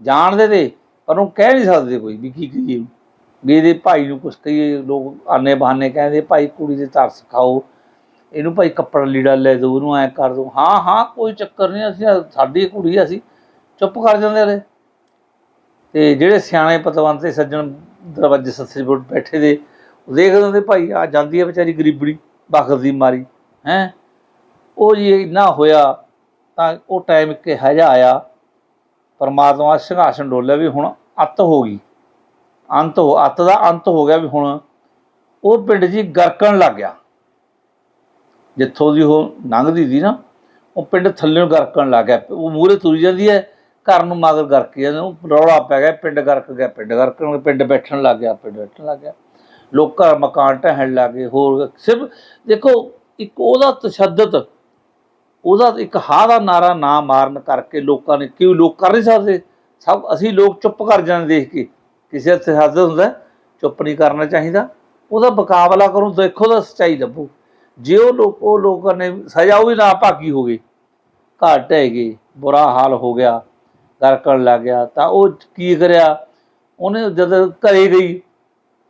ਜਾਣਦੇ ਤੇ, ਪਰ ਉਹ ਕਹਿ ਨਹੀਂ ਸਕਦੇ ਕੋਈ ਵੀ ਕੀ ਕਰੀਏ। ਵੀ ਇਹਦੇ ਭਾਈ ਨੂੰ ਕੁਛ ਕਹੀਏ, ਲੋਕ ਆਨੇ ਬਹਾਨੇ ਕਹਿੰਦੇ, ਭਾਈ, ਕੁੜੀ ਦੇ ਤਰਸ ਖਾਓ, ਇਹਨੂੰ ਭਾਈ ਕੱਪੜਾ ਲੀੜਾ ਲੈ ਦਿਓ, ਉਹਨੂੰ ਐ ਕਰ ਦਿਓ। ਹਾਂ ਹਾਂ, ਕੋਈ ਚੱਕਰ ਨਹੀਂ, ਅਸੀਂ ਸਾਡੀ ਕੁੜੀ ਅਸੀਂ ਚੁੱਪ ਕਰ ਜਾਂਦੇ ਰਹੇ। ਤੇ ਜਿਹੜੇ ਸਿਆਣੇ ਪਤਵੰਤ ਤੇ ਸੱਜਣ ਦਰਵਾਜ਼ੇ ਸੱਸੇ ਬੋਟ ਬੈਠੇ ਦੇ, ਉਹ ਦੇਖਦੇ ਹੁੰਦੇ ਭਾਈ ਆ ਜਾਂਦੀ ਹੈ ਵਿਚਾਰੀ ਗਰੀਬੜੀ ਬਖਤ ਦੀ ਮਾਰੀ, ਹੈ? ਉਹ ਜੀ ਇੰਨਾ ਹੋਇਆ ਤਾਂ ਉਹ ਟਾਈਮ ਇੱਕ ਇਹੋ ਜਿਹਾ ਆਇਆ, ਪਰਮਾਤਮਾ ਸਿੰਘਾਸਨ ਡੋਲਿਆ ਵੀ ਹੁਣ ਅੱਤ ਹੋ ਗਈ। ਅੰਤ ਹੋ, ਅੱਤ ਦਾ ਅੰਤ ਹੋ ਗਿਆ ਵੀ ਹੁਣ ਉਹ ਪਿੰਡ ਜੀ ਗਰਕਣ ਲੱਗ ਗਿਆ। ਜਿੱਥੋਂ ਦੀ ਉਹ ਲੰਘਦੀ ਸੀ ਨਾ, ਉਹ ਪਿੰਡ ਥੱਲੇ ਗਰਕਣ ਲੱਗ ਗਿਆ। ਉਹ ਮੂਹਰੇ ਤੁਰੀ ਜਾਂਦੀ ਹੈ ਘਰ ਨੂੰ ਮਗਰ ਗਰਕ ਜਾਂਦੇ ਰੌਲਾ ਪੈ ਗਿਆ, ਪਿੰਡ ਗਰਕ ਗਿਆ, ਪਿੰਡ ਗਰਕਣ ਪਿੰਡ ਬੈਠਣ ਲੱਗ ਗਿਆ, ਪਿੰਡ ਬੈਠਣ ਲੱਗ ਗਿਆ। ਲੋਕਾਂ ਮਕਾਨ ਢਹਿਣ ਲੱਗੇ ਹੋਰ ਸਿਰਫ ਦੇਖੋ, ਇੱਕ ਉਹਦਾ ਤਸ਼ੱਦਦ, ਉਹਦਾ ਇੱਕ ਹਾ ਦਾ ਨਾਰਾ ਨਾ ਮਾਰਨ ਕਰਕੇ ਲੋਕਾਂ ਨੇ ਕਿਉਂ ਲੋਕ ਕਰ ਨਹੀਂ ਸਕਦੇ? ਸਭ ਅਸੀਂ ਲੋਕ ਚੁੱਪ ਕਰ ਜਾਂਦੇ ਦੇਖ ਕੇ। ਕਿਸੇ ਦਾ ਤਸ਼ੱਦਦ ਹੁੰਦਾ, ਚੁੱਪ ਨਹੀਂ ਕਰਨਾ ਚਾਹੀਦਾ। ਉਹਦਾ ਮੁਕਾਬਲਾ ਕਰੋ, ਦੇਖੋ ਤਾਂ ਸੱਚਾਈ ਲੱਭੋ ਜੇ ਉਹ ਲੋਕ, ਉਹ ਲੋਕਾਂ ਨੇ ਸਜ਼ਾ ਉਹ ਵੀ ਨਾ ਭਾਗੀ ਹੋ ਗਈ ਘਰ ਢਹਿ ਗਏ, ਬੁਰਾ ਹਾਲ ਹੋ ਗਿਆ। ਗਰਕਣ ਲੱਗ ਗਿਆ, ਤਾਂ ਉਹ ਕੀ ਕਰਿਆ? ਉਹਨੇ ਜਦ ਘਰੇ ਗਈ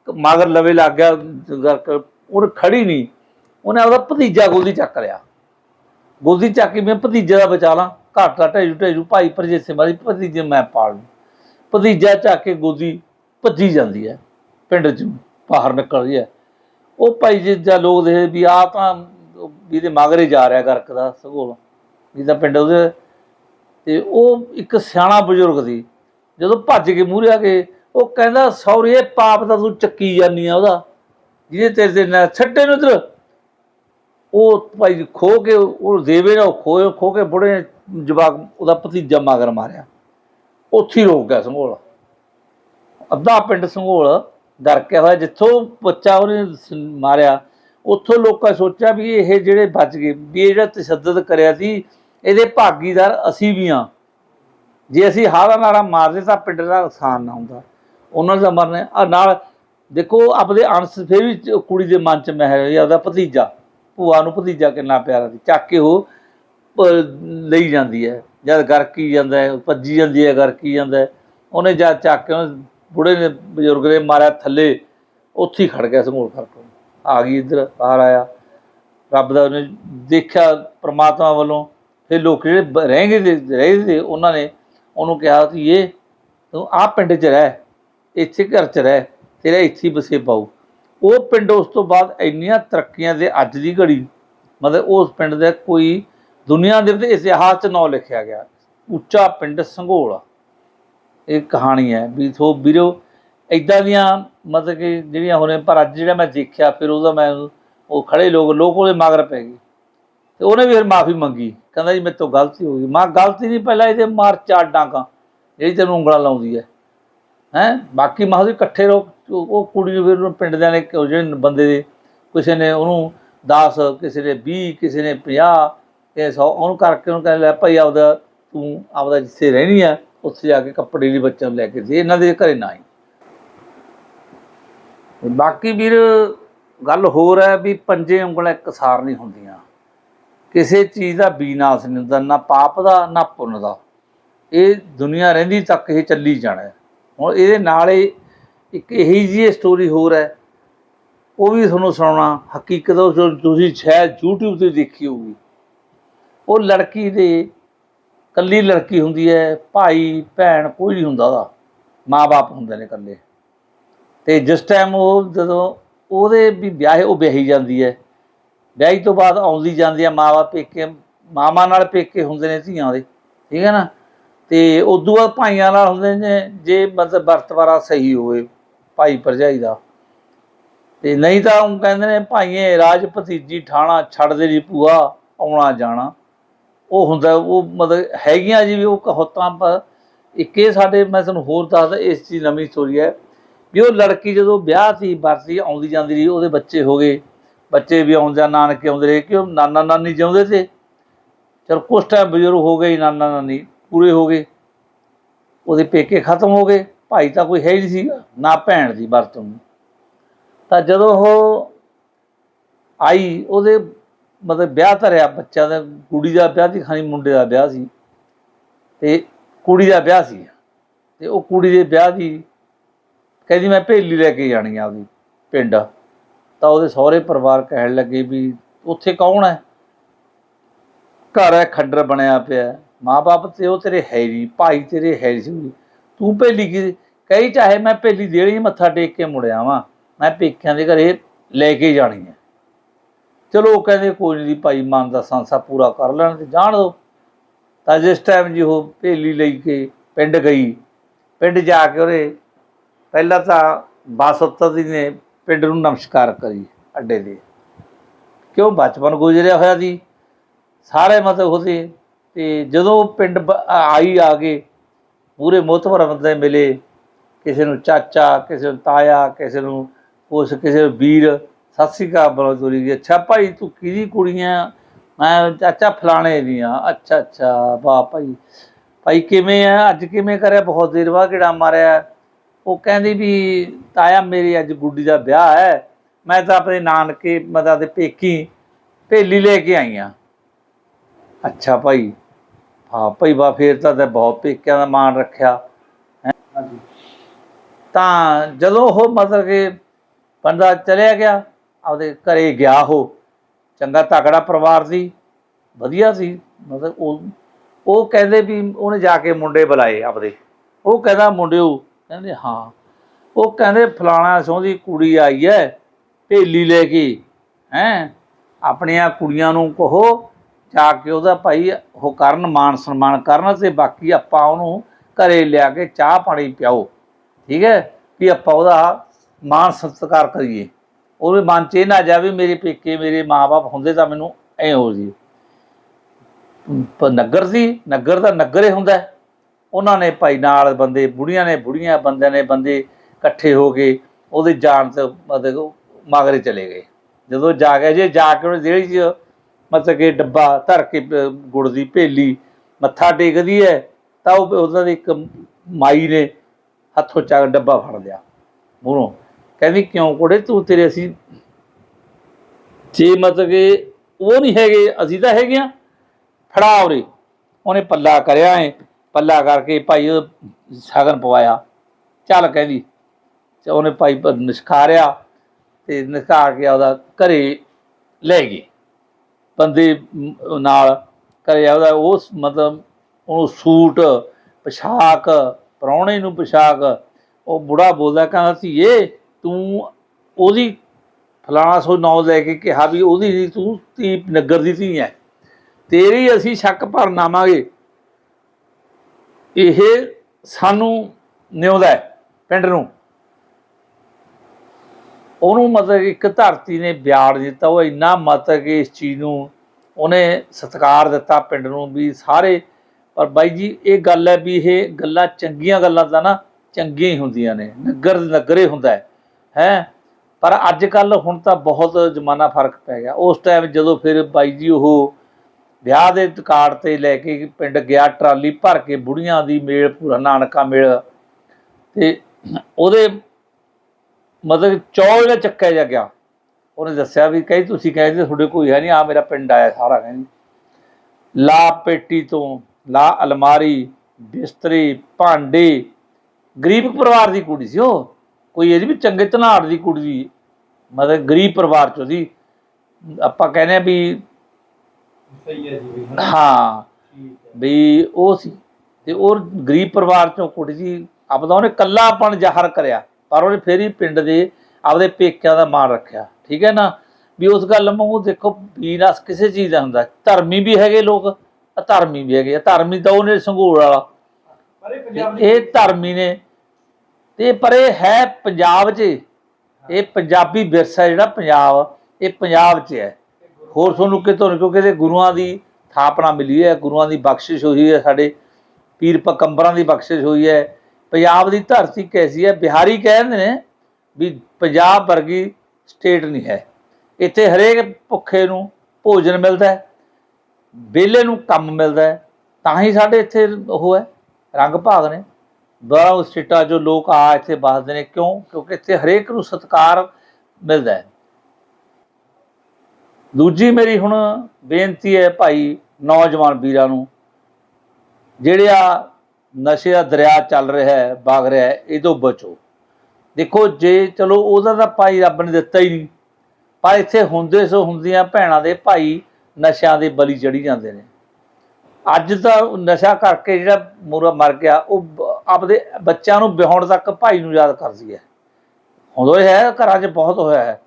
ਮਗਰ ਲਵੇ ਲੱਗ ਗਿਆ ਗਰਕ ਉਹ ਖੜੀ ਨਹੀਂ। ਉਹਨੇ ਆਪਦਾ ਭਤੀਜਾ ਗੋਦੀ ਚੱਕ ਲਿਆ। ਗੋਦੀ ਚੱਕ ਕੇ ਮੈਂ ਭਤੀਜੇ ਦਾ ਬਚਾ ਲਾਂ ਘਾਟ ਦਾ ਢੇਜੂ ਢੇਜੂ ਭਾਈ ਪਰਜੇਸੇ ਮਾਰੀ, ਭਤੀਜੇ ਮੈਂ ਪਾਲ ਲੂੰ। ਭਤੀਜਾ ਚੱਕ ਕੇ ਗੋਦੀ ਭੱਜੀ ਜਾਂਦੀ ਹੈ, ਪਿੰਡ ਚ ਬਾਹਰ ਨਿਕਲ ਰਹੀ ਹੈ। ਉਹ ਭਾਈ ਜੀ, ਜਾਂ ਲੋਕ ਦੇ ਵੀ ਆ ਤਾਂ ਵੀ ਇਹਦੇ ਮਗਰੇ ਜਾ ਰਿਹਾ ਗਰਕ ਦਾ ਸਗੋਲ ਵੀ ਤਾਂ ਪਿੰਡ ਉਹਦੇ ਤੇ ਉਹ ਇੱਕ ਸਿਆਣਾ ਬਜ਼ੁਰਗ ਸੀ। ਜਦੋਂ ਭੱਜ ਕੇ ਮੂਹਰੇ ਆ ਕੇ ਉਹ ਕਹਿੰਦਾ, ਸੌਰੀ ਪਾਪ ਦਾ ਤੂੰ ਚੱਕੀ ਜਾਨੀ ਆ ਉਹਦਾ। ਜਿਹਦੇ ਤੇਰੇ ਦੇ ਨਾਲ ਛੱਡੇ ਨੂੰ ਇਧਰ ਉਹ ਭਾਈ ਖੋ ਕੇ, ਉਹ ਦੇਵੇ ਨਾ ਖੋ ਖੋ ਕੇ ਬੁੜੇ ਜਵਾਕ, ਉਹਦਾ ਭਤੀਜਾ ਮਗਰ ਮਾਰਿਆ। ਉੱਥੇ ਹੀ ਰੋਕ ਗਿਆ ਸੰਘੋਲ। ਅੱਧਾ ਪਿੰਡ ਸੰਘੋਲ ਡਰ ਕੇ ਹੋਇਆ। ਜਿੱਥੋਂ ਬੱਚਾ ਉਹਨੇ ਮਾਰਿਆ, ਉੱਥੋਂ ਲੋਕਾਂ ਸੋਚਿਆ ਵੀ ਇਹ ਜਿਹੜੇ ਬਚ ਗਏ, ਵੀ ਇਹ ਜਿਹੜਾ ਤਸ਼ੱਦਦ ਕਰਿਆ ਸੀ ਇਹਦੇ ਭਾਗੀਦਾਰ ਅਸੀਂ ਵੀ ਹਾਂ। ਜੇ ਅਸੀਂ ਹਾਰਾ ਨਾਰਾ ਮਾਰਦੇ ਤਾਂ ਪਿੰਡ ਦਾ ਨੁਕਸਾਨ ਨਾ ਹੁੰਦਾ। ਉਹਨਾਂ ਦਾ ਮਰਨੇ ਆ ਨਾਲ ਦੇਖੋ, ਆਪਦੇ ਅੰਸ਼ ਫਿਰ ਵੀ ਕੁੜੀ ਦੇ ਮਨ ਚ ਮਹਿਰ ਹੈ ਉਹਦਾ ਭਤੀਜਾ, ਭੂਆ ਨੂੰ ਭਤੀਜਾ ਕਿੰਨਾ ਪਿਆਰਾ ਸੀ। ਚੱਕ ਕੇ ਉਹ ਲਈ ਜਾਂਦੀ ਹੈ। ਜਦ ਗਰਕੀ ਜਾਂਦਾ ਹੈ, ਭੱਜੀ ਜਾਂਦੀ ਹੈ ਗਰਕੀ ਜਾਂਦਾ ਉਹਨੇ ਜਦ ਚੱਕ ਕੇ ਉਹ ਬੁੜੇ ਨੇ, ਬਜ਼ੁਰਗ ਨੇ ਮਾਰਿਆ ਥੱਲੇ, ਉੱਥੇ ਹੀ ਖੜ ਗਿਆ ਸਮੂਲ ਕਰਕੇ ਆ ਗਈ ਇੱਧਰ, ਬਾਹਰ ਆਇਆ। ਰੱਬ ਦਾ ਉਹਨੇ ਦੇਖਿਆ ਪ੍ਰਮਾਤਮਾ ਵੱਲੋਂ। ਫਿਰ ਲੋਕ ਜਿਹੜੇ ਬ- ਰਹਿ ਗਏ ਰਹਿ ਗਏ ਉਹਨਾਂ ਨੇ ਉਹਨੂੰ ਕਿਹਾ ਕਿ ਇਹ ਤੂੰ ਆਹ ਪਿੰਡ 'ਚ ਰਹਿ, ਇੱਥੇ ਘਰ 'ਚ ਰਹਿ, ਤੇਰਾ ਇੱਥੇ ਹੀ ਬਸੇ ਪਾਉ ਉਹ ਪਿੰਡ ਉਸ ਤੋਂ ਬਾਅਦ ਇੰਨੀਆਂ ਤਰੱਕੀਆਂ ਦੇ ਅੱਜ ਦੀ ਘੜੀ, ਮਤਲਬ ਉਸ ਪਿੰਡ ਦਾ ਕੋਈ ਦੁਨੀਆ ਦੇ ਵਿੱਚ ਇਤਿਹਾਸ 'ਚ ਨਾਂ ਲਿਖਿਆ ਗਿਆ। ਉੱਚਾ ਪਿੰਡ ਸੰਘੋਲ ਇਹ ਕਹਾਣੀ ਹੈ ਵੀ ਸੋ ਵੀਰੋ ਇਦਾਂ ਦੀਆਂ ਮਤਲਬ ਕਿ ਜਿਹੜੀਆਂ ਹੋਣੇ ਪਰ ਅੱਜ ਜਿਹੜਾ ਮੈਂ ਦੇਖਿਆ, ਫਿਰ ਉਹਦਾ ਮੈਂ, ਉਹ ਖੜੇ ਲੋਕ ਲੋਕ ਉਹਦੇ ਮਗਰ ਪੈ ਗਏ। ਤੇ ਉਹਨੇ ਵੀ ਫਿਰ ਮਾਫੀ ਮੰਗੀ। ਕਹਿੰਦਾ ਜੀ ਮੇਰੇ ਤੋਂ ਗਲਤੀ ਹੋ ਗਈ। ਮਾਂ ਗਲਤੀ ਨਹੀਂ, ਪਹਿਲਾਂ ਇਹਦੇ ਮਾਰ ਚਾਰ ਡਾਂਗਾ। ਜਿਹੜੀ ਤੈਨੂੰ ਉਂਗਲਾਂ ਲਾਉਂਦੀ ਹੈ। ਹੈ? ਬਾਕੀ ਮਾਹ ਇਕੱਠੇ ਰਹੋ। ਉਹ ਕੁੜੀ ਨੂੰ ਫਿਰ ਉਹਨੂੰ ਪਿੰਡ ਦੇ ਨੇ ਜਿਹੜੇ ਬੰਦੇ ਦੇ ਕਿਸੇ ਨੇ ਉਹਨੂੰ 10 ਕਿਸੇ ਨੇ 20 ਕਿਸੇ ਨੇ 50 ਇਹ 100 ਉਹਨੂੰ ਕਰਕੇ ਉਹਨੂੰ ਕਹਿੰਦਾ, ਲੈ ਭਾਈ ਆਪਦਾ ਤੂੰ ਆਪਦਾ ਜਿੱਥੇ ਰਹਿਣੀ ਆ, ਉੱਥੇ ਜਾ ਕੇ ਕੱਪੜੇ ਲਈ ਬੱਚਿਆਂ ਨੂੰ ਲੈ ਕੇ ਦੇ। ਇਹਨਾਂ ਦੇ ਘਰੇ ਨਾ ਆਈ। ਬਾਕੀ ਵੀਰ, ਗੱਲ ਹੋਰ ਹੈ ਵੀ ਪੰਜੇ ਉਂਗਲਾਂ ਇਕਸਾਰ ਨਹੀਂ ਹੁੰਦੀਆਂ। ਕਿਸੇ ਚੀਜ਼ ਦਾ ਬੀਨਾਸ ਨਹੀਂ ਹੁੰਦਾ, ਨਾ ਪਾਪ ਦਾ, ਨਾ ਪੁੰਨ ਦਾ। ਇਹ ਦੁਨੀਆ ਰਹਿੰਦੀ ਤੱਕ ਇਹ ਚੱਲੀ ਜਾਣਾ। ਹੁਣ ਇਹਦੇ ਨਾਲ ਹੀ ਇੱਕ ਇਹੀ ਜਿਹੀ ਸਟੋਰੀ ਹੋਰ ਹੈ। ਉਹ ਵੀ ਤੁਹਾਨੂੰ ਸੁਣਾਉਣਾ। ਹਕੀਕਤ ਉਹ ਤੁਸੀਂ ਸ਼ਾਇਦ YouTube ਤੇ ਦੇਖੀ ਹੋਊਗੀ। ਉਹ ਲੜਕੀ ਦੇ ਕੱਲੀ ਲੜਕੀ ਹੁੰਦੀ ਹੈ, ਭਾਈ, ਭੈਣ ਕੋਈ ਨਹੀਂ ਹੁੰਦਾ ਉਹਦਾ। ਮਾਪੇ ਹੁੰਦੇ ਨੇ ਇਕੱਲੇ। ਤੇ ਜਿਸ ਟਾਈਮ ਉਹ ਜਦੋਂ ਉਹਦੇ ਵੀ ਵਿਆਹ, ਉਹ ਵਿਆਹੀ ਜਾਂਦੀ ਹੈ। ਵਿਆਹੀ ਤੋਂ ਬਾਅਦ ਆਉਂਦੀ ਜਾਂਦੀ ਆ, ਮਾਵਾ ਪੇਕੇ ਮਾਮਾ ਨਾਲ ਪੇਕੇ ਹੁੰਦੇ ਨੇ ਧੀਆਂ ਦੇ, ਠੀਕ ਹੈ ਨਾ? ਤੇ ਉਦੋਂ ਬਾਅਦ ਭਾਈਆਂ ਨਾਲ ਹੁੰਦੇ ਨੇ, ਜੇ ਮਤਲਬ ਵਰਤਵਾਰਾ ਸਹੀ ਹੋਵੇ, ਭਾਈ ਭਰਜਾਈ ਦਾ। ਤੇ ਨਹੀਂ ਤਾਂ ਉਹ ਕਹਿੰਦੇ ਨੇ, ਭਾਈਏ, ਰਾਜ ਭਤੀਜੀ ਠਾਣਾ ਛੱਡਦੇ ਜੀ ਭੂਆ, ਆਉਣਾ ਜਾਣਾ। ਉਹ ਹੁੰਦਾ, ਉਹ ਮਤਲਬ ਹੈਗੀਆਂ ਜੀ ਵੀ ਉਹ ਕਹੋਤਾਂ ਪਰ ਇੱਕ ਇਹ ਸਾਡੇ, ਮੈਂ ਤੁਹਾਨੂੰ ਹੋਰ ਦੱਸਦਾ, ਇਸ ਚੀਜ਼ ਨਵੀਂ ਸਟੋਰੀ ਹੈ ਵੀ ਉਹ ਲੜਕੀ ਜਦੋਂ ਵਿਆਹ ਸੀ, ਵਰਤੀ ਆਉਂਦੀ ਜਾਂਦੀ ਰਹੀ, ਉਹਦੇ ਬੱਚੇ ਹੋ ਗਏ। ਬੱਚੇ ਵੀ ਆਉਂਦੇ ਨਾਨਕੇ ਆਉਂਦੇ ਰਹੇ ਕਿ ਉਹ ਨਾਨਾ ਨਾਨੀ ਜਿਉਂਦੇ ਤੇ ਚਲ ਕੁਛ ਟਾਈਮ ਬਜ਼ੁਰਗ ਹੋ ਗਏ ਨਾਨਾ ਨਾਨੀ, ਪੂਰੇ ਹੋ ਗਏ। ਉਹਦੇ ਪੇਕੇ ਖਤਮ ਹੋ ਗਏ, ਭਾਈ ਤਾਂ ਕੋਈ ਹੈ ਹੀ ਨਹੀਂ ਸੀਗਾ, ਨਾ ਭੈਣ ਦੀ ਵਰਤੋਂ ਨੂੰ। ਤਾਂ ਜਦੋਂ ਉਹ ਆਈ, ਉਹਦੇ ਮਤਲਬ ਵਿਆਹ ਧਰਿਆ ਬੱਚਿਆਂ ਦਾ, ਕੁੜੀ ਦਾ ਵਿਆਹ ਸੀ, ਖਾਣੀ ਮੁੰਡੇ ਦਾ ਵਿਆਹ ਸੀ। ਤੇ ਕੁੜੀ ਦਾ ਵਿਆਹ ਸੀ। ਤੇ ਉਹ ਕੁੜੀ ਦੇ ਵਿਆਹ ਦੀ ਕਹਿੰਦੀ ਮੈਂ ਭੇਲੀ ਲੈ ਕੇ ਜਾਣੀ ਆ ਉਹਦੀ ਪਿੰਡ। ਤਾਂ ਉਹਦੇ ਸਹੁਰੇ ਪਰਿਵਾਰ ਕਹਿਣ ਲੱਗੇ ਵੀ ਉੱਥੇ ਕੌਣ ਹੈ? ਘਰ ਹੈ, ਖੱਡਰ ਬਣਿਆ ਪਿਆ ਮਾਪੇ ਤੇ ਉਹ ਤੇਰੇ ਹੈ ਨਹੀਂ, ਭਾਈ ਤੇਰੇ ਹੈ ਨਹੀਂ। ਤੂੰ ਭੇਲੀ ਕੀ ਕਹੀ, ਚਾਹੇ ਮੈਂ ਭੇਲੀ ਦੇਣੀ ਮੱਥਾ ਟੇਕ ਕੇ ਮੁੜਿਆ ਵਾਂ ਮੈਂ ਪੇਕਿਆਂ ਦੇ ਘਰੇ ਲੈ ਕੇ ਜਾਣੀ ਹੈ। ਚਲੋ ਉਹ ਕਹਿੰਦੇ, ਕੋਈ ਨਹੀਂ ਭਾਈ, ਮਨ ਦਾ ਸੰਸਾ ਪੂਰਾ ਕਰ ਲੈਣ ਤੇ ਜਾਣ ਦੋ। ਤਾਂ ਜਿਸ ਟਾਈਮ ਜੀ ਉਹ ਭੇਲੀ ਲਈ ਕੇ ਪਿੰਡ ਗਈ, ਪਿੰਡ ਜਾ ਕੇ ਉਹਨੇ ਪਹਿਲਾਂ ਤਾਂ ਬੱਸ ਉੱਤਰਦੀ ਨੇ ਪਿੰਡ ਨੂੰ ਨਮਸਕਾਰ ਕਰੀ, ਅੱਡੇ ਦੇ ਕਿਉਂ ਬਚਪਨ ਗੁਜ਼ਰਿਆ ਹੋਇਆ ਸੀ? ਸਾਰੇ ਮਤਲਬ ਉਹਦੇ ਤੇ ਜਦੋਂ ਪਿੰਡ ਆਈ ਆ ਗਏ ਪੂਰੇ ਮੋਤਵਰ ਬੰਦੇ ਮਿਲੇ, ਕਿਸੇ ਨੂੰ ਚਾਚਾ, ਕਿਸੇ ਨੂੰ ਤਾਇਆ, ਕਿਸੇ ਨੂੰ ਉਸ ਕਿਸੇ ਨੂੰ ਵੀਰ, ਸਤਿ ਸ੍ਰੀ ਅਕਾਲ ਬੋਲ ਤੁਰੀ ਗਈ, ਅੱਛਾ ਭਾਈ ਤੂੰ ਕਿਹਦੀ ਕੁੜੀਆਂ ਮੈਂ ਚਾਚਾ ਫਲਾਣੇ ਦੀਆਂ ਅੱਛਾ ਅੱਛਾ, ਵਾਹ ਭਾਈ। ਭਾਈ ਕਿਵੇਂ ਆ? ਅੱਜ ਕਿਵੇਂ ਕਰਿਆ? ਬਹੁਤ ਦੇਰ ਬਾਅਦ ਕਿਹੜਾ ਮਾਰਿਆ। ਉਹ ਕਹਿੰਦੀ ਵੀ ਤਾਇਆ ਮੇਰੀ ਅੱਜ ਗੁੱਡੀ ਦਾ ਵਿਆਹ ਹੈ ਮੈਂ ਤਾਂ ਆਪਣੇ ਨਾਨਕੇ ਮਦਾ ਦੇ ਪੇਕੀ ਭੇਲੀ ਲੈ ਕੇ ਆਈ ਆ। ਅੱਛਾ ਭਾਈ ਹਾਂ ਭਈ ਵਾ ਫੇਰ ਤਾਂ ਤੇ ਬਹੁਤ ਪੇਕਿਆਂ ਦਾ ਮਾਣ ਰੱਖਿਆ ਤਾਂ ਜਦੋਂ ਉਹ ਮਤਲਬ ਕਿ ਬੰਦਾ ਚਲਿਆ ਗਿਆ ਆਪਦੇ ਘਰੇ ਗਿਆ ਉਹ ਚੰਗਾ ਤਕੜਾ ਪਰਿਵਾਰ ਸੀ ਵਧੀਆ ਸੀ ਮਤਲਬ ਉਹ ਉਹ ਕਹਿੰਦੇ ਵੀ ਉਹਨੇ ਜਾ ਕੇ ਮੁੰਡੇ ਬੁਲਾਏ ਆਪਦੇ। ਉਹ ਕਹਿੰਦਾ ਮੁੰਡਿਓ ਕਹਿੰਦੇ ਹਾਂ। ਉਹ ਕਹਿੰਦੇ, ਫਲਾਣਾ ਸੋਹ ਦੀ ਕੁੜੀ ਆਈ ਹੈ ਭੇਲੀ ਲੈ ਕੇ। ਹੈ? ਆਪਣੀਆਂ ਕੁੜੀਆਂ ਨੂੰ ਕਹੋ, ਜਾ ਕੇ ਉਹਦਾ ਭਾਈ ਉਹ ਕਰਨ ਮਾਨ ਸਨਮਾਨ ਕਰਨ ਤੇ ਬਾਕੀ ਆਪਾਂ ਉਹਨੂੰ ਘਰੇ ਲਿਆ ਕੇ ਚਾਹ ਪਾਣੀ ਪਿਆਓ। ਠੀਕ ਹੈ ਵੀ ਆਪਾਂ ਉਹਦਾ ਮਾਨ ਸਤਿਕਾਰ ਕਰੀਏ। ਉਹਦੇ ਮਨ 'ਚ ਇਹ ਨਾ ਜਾਵੇ ਮੇਰੇ ਪੇਕੇ ਮੇਰੇ ਮਾਪੇ ਹੁੰਦੇ ਤਾਂ ਮੈਨੂੰ ਐ ਹੋ ਜੀ ਨਗਰ ਸੀ ਨਗਰ ਦਾ ਨਗਰ ਹੀ ਹੁੰਦਾ। ਉਹਨਾਂ ਨੇ ਭਾਈ ਨਾਲ ਬੰਦੇ, ਬੁੜੀਆਂ ਨੇ, ਬੁੜੀਆਂ ਬੰਦਿਆਂ ਨੇ ਬੰਦੇ ਇਕੱਠੇ ਹੋ ਕੇ ਉਹਦੇ ਜਾਣ ਤੇ ਮਤਲਬ ਮਾਗਰੇ ਚਲੇ ਗਏ। ਜਦੋਂ ਜਾ ਗਿਆ ਜੇ ਜਾ ਕੇ ਉਹਨੇ ਜਿਹੜੀ 'ਚ ਮਤਲਬ ਕਿ ਡੱਬਾ ਧਰ ਕੇ ਪ- ਗੁੜ ਦੀ ਭੇਲੀ ਮੱਥਾ ਟੇਕਦੀ ਹੈ, ਤਾਂ ਉਹ ਉਹਨਾਂ ਦੀ ਇੱਕ ਮਾਈ ਨੇ ਹੱਥੋਂ ਚੱਕ ਡੱਬਾ ਫੜ ਲਿਆ ਮੂਹਰੋਂ। ਕਹਿੰਦੀ, ਕਿਉਂ ਕੁੜੇ, ਤੂੰ ਤੇਰੇ ਅਸੀਂ ਜੇ ਮਤਲਬ ਕਿ ਉਹ ਨਹੀਂ ਹੈਗੇ, ਅਸੀਂ ਤਾਂ ਹੈਗੇ ਆ ਫੜਾ ਉਰੇ। ਉਹਨੇ ਪੱਲਾ ਕਰਿਆ ਏ ਪੱਲਾ ਕਰਕੇ ਭਾਈ ਉਹ ਸ਼ਗਨ ਪਵਾਇਆ। ਚੱਲ ਕਹਿੰਦੀ, ਤੇ ਉਹਨੇ ਭਾਈ ਪ- ਨਿਸ਼ਕਾਰਿਆ ਤੇ ਨਿਸ਼ਕਾ ਕੇ ਉਹਦਾ ਘਰੇ ਲੈ ਗਏ ਬੰਦੇ ਨਾਲ ਘਰੇ ਉਹਦਾ ਉਸ ਮਤਲਬ ਉਹਨੂੰ ਸੂਟ, ਪੋਸ਼ਾਕ, ਪ੍ਰਾਹੁਣੇ ਨੂੰ ਪੋਸ਼ਾਕ, ਉਹ ਬੁੜਾ ਬੋਲਦਾ ਕਹਿੰਦਾ, ਧੀਏ, ਤੂੰ ਉਹਦੀ ਫਲਾਣਾ ਸੋ ਨੌ ਲੈ ਕੇ ਕਿਹਾ ਵੀ ਉਹਦੀ ਤੂੰ ਧੀ ਨਗਰ ਦੀ ਧੀ ਹੈ ਤੇਰੀ ਅਸੀਂ ਸ਼ੱਕ ਭਰਨ ਆਵਾਂਗੇ। ਇਹ ਸਾਨੂੰ ਨਿਉਂਦਾ ਪਿੰਡ ਨੂੰ। ਉਹਨੂੰ ਮਤਲਬ ਇੱਕ ਧਰਤੀ ਨੇ ਬਿਆੜ ਦਿੱਤਾ, ਉਹ ਇੰਨਾ ਮਤਲਬ ਕਿ ਇਸ ਚੀਜ਼ ਨੂੰ ਉਹਨੇ ਸਤਿਕਾਰ ਦਿੱਤਾ ਪਿੰਡ ਨੂੰ ਵੀ ਸਾਰੇ। ਪਰ ਬਾਈ ਜੀ, ਇਹ ਗੱਲ ਹੈ ਵੀ ਇਹ ਗੱਲਾਂ ਚੰਗੀਆਂ ਗੱਲਾਂ ਤਾਂ ਨਾ ਚੰਗੀਆਂ ਹੀ ਹੁੰਦੀਆਂ ਨੇ, ਨਗਰ ਨਗਰੇ ਹੁੰਦਾ ਹੈ ਹੈ। ਪਰ ਅੱਜ ਕੱਲ ਹੁਣ ਤਾਂ ਬਹੁਤ ਜ਼ਮਾਨਾ ਫ਼ਰਕ ਪੈ ਗਿਆ। ਉਸ ਟਾਈਮ ਜਦੋਂ ਫਿਰ ਬਾਈ ਜੀ ਉਹ ਵਿਆਹ ਦੇ ਕਾਰਡ ਤੇ ਲੈ ਕੇ ਪਿੰਡ ਗਿਆ, ਟਰਾਲੀ ਭਰ ਕੇ ਬੁੜੀਆਂ ਦੀ ਮੇਲ ਪੂਰਾ ਨਾਨਕਾ ਮੇਲ। ਤੇ ਉਹਦੇ ਮਤਲਬ ਚੌਲ ਦਾ ਚੱਕਿਆ ਜਾ ਗਿਆ। ਉਹਨੇ ਦੱਸਿਆ ਵੀ ਕਹੀ ਤੁਸੀਂ ਕਹਿੰਦੇ ਤੁਹਾਡੇ ਕੋਈ ਹੈ ਨਹੀਂ ਆ ਮੇਰਾ ਪਿੰਡ ਆਇਆ ਸਾਰਾ ਕਹਿੰਦੀ। ਲਾ ਪੇਟੀ ਤੋਂ, ਲਾ ਅਲਮਾਰੀ, ਬਿਸਤਰੇ, ਭਾਂਡੇ। ਗਰੀਬ ਪਰਿਵਾਰ ਦੀ ਕੁੜੀ ਸੀ ਉਹ। ਕੋਈ ਇਹਦੀ ਵੀ ਚੰਗੇ ਧਨਾੜ ਦੀ ਕੁੜੀ ਸੀ। ਮਤਲਬ ਗਰੀਬ ਪਰਿਵਾਰ ਚੋਂ ਸੀ ਆਪਾਂ ਕਹਿੰਦੇ ਆ ਵੀ ਸਹੀ ਹੈ ਜੀ ਵੀ? ਹਾਂ। ਉਹ ਸੀ। ਤੇ ਉਹ ਗਰੀਬ ਪਰਿਵਾਰ ਚੋਂ ਕੁੜੀ ਸੀ ਆਪਦਾ ਉਹਨੇ ਕੱਲਾਪਣ ਜ਼ਾਹਰ ਕਰਿਆ ਪਰ ਉਹਨੇ ਫੇਰ ਹੀ ਪਿੰਡ ਦੇ ਆਪਦੇ ਪੇਕਿਆਂ ਦਾ ਮਾਣ ਰੱਖਿਆ। ਠੀਕ ਹੈ ਨਾ? ਵੀ ਉਸ ਗੱਲ ਨੂੰ ਦੇਖੋ ਵੀਨਾਸ ਕਿਸੇ ਚੀਜ਼ ਦਾ ਹੁੰਦਾ। ਧਰਮੀ ਵੀ ਹੈਗੇ ਲੋਕ ਅਧਰਮੀ ਵੀ ਹੈਗੇ। ਧਰਮੀ ਤਾਂ ਉਹਨੇ ਸੰਘੂੜ ਵਾਲਾ। ਇਹ ਧਰਮੀ ਨੇ। ਤੇ ਪਰ ਇਹ ਹੈ ਪੰਜਾਬ 'ਚ। ਇਹ ਪੰਜਾਬੀ ਵਿਰਸਾ ਜਿਹੜਾ ਪੰਜਾਬ ਇਹ ਪੰਜਾਬ 'ਚ ਹੈ। ਹੋਰ ਤੁਹਾਨੂੰ ਕਿਤੋਂ ਕਿਉਂਕਿ ਇਹਦੇ ਗੁਰੂਆਂ ਦੀ ਥਾਪਨਾ ਮਿਲੀ ਹੈ, ਗੁਰੂਆਂ ਦੀ ਬਖਸ਼ਿਸ਼ ਹੋਈ ਹੈ, ਸਾਡੇ ਪੀਰ ਪਕੰਬਰਾਂ ਦੀ ਬਖਸ਼ਿਸ਼ ਹੋਈ ਹੈ। ਪੰਜਾਬ ਦੀ ਧਰਤੀ ਕੈਸੀ ਹੈ? ਬਿਹਾਰੀ ਕਹਿੰਦੇ ਨੇ ਵੀ ਪੰਜਾਬ ਵਰਗੀ ਸਟੇਟ ਨਹੀਂ ਹੈ। ਇੱਥੇ ਹਰੇਕ ਭੁੱਖੇ ਨੂੰ ਭੋਜਨ ਮਿਲਦਾ ਹੈ, ਵਿਹਲੇ ਨੂੰ ਕੰਮ ਮਿਲਦਾ ਹੈ, ਤਾਂ ਹੀ ਸਾਡੇ ਇੱਥੇ ਉਹ ਹੈ, ਰੰਗ ਭਾਗ ਨੇ। ਬਾਹਰੋਂ ਸਟੇਟਾਂ ਜੋ ਲੋਕ ਆ ਇੱਥੇ ਵੱਸਦੇ ਨੇ। ਕਿਉਂ? ਕਿਉਂਕਿ ਇੱਥੇ ਹਰੇਕ ਨੂੰ ਸਤਿਕਾਰ ਮਿਲਦਾ ਹੈ। ਦੂਜੀ ਮੇਰੀ ਹੁਣ ਬੇਨਤੀ ਹੈ ਭਾਈ ਨੌਜਵਾਨ ਵੀਰਾਂ ਨੂੰ, ਜਿਹੜੇ ਆ ਨਸ਼ੇ ਦਾ ਦਰਿਆ ਚੱਲ ਰਿਹਾ ਹੈ, ਵਗ ਰਿਹਾ ਹੈ ਇਹ ਤੋਂ ਬਚੋ। ਦੇਖੋ, ਜੇ ਚਲੋ ਉਹਦਾ ਤਾਂ ਭਾਈ ਰੱਬ ਨੇ ਦਿੱਤਾ ਹੀ ਨਹੀਂ, ਪਰ ਇੱਥੇ ਹੁੰਦੇ ਸੋ ਹੁੰਦੀਆਂ ਭੈਣਾਂ ਦੇ ਭਾਈ ਨਸ਼ਿਆਂ ਦੇ ਬਲੀ ਚੜੀ ਜਾਂਦੇ ਨੇ। ਅੱਜ ਤਾਂ ਨਸ਼ਾ ਕਰਕੇ ਜਿਹੜਾ ਮੂਰਾ ਮਰ ਗਿਆ, ਉਹ ਆਪਦੇ ਬੱਚਿਆਂ ਨੂੰ ਵਿਆਹੁਣ ਤੱਕ ਭਾਈ ਨੂੰ ਯਾਦ ਕਰਦੀ ਹੈ। ਹੁੰਦਾ ਹੈ, ਘਰਾਂ 'ਚ ਬਹੁਤ ਹੋਇਆ ਹੈ,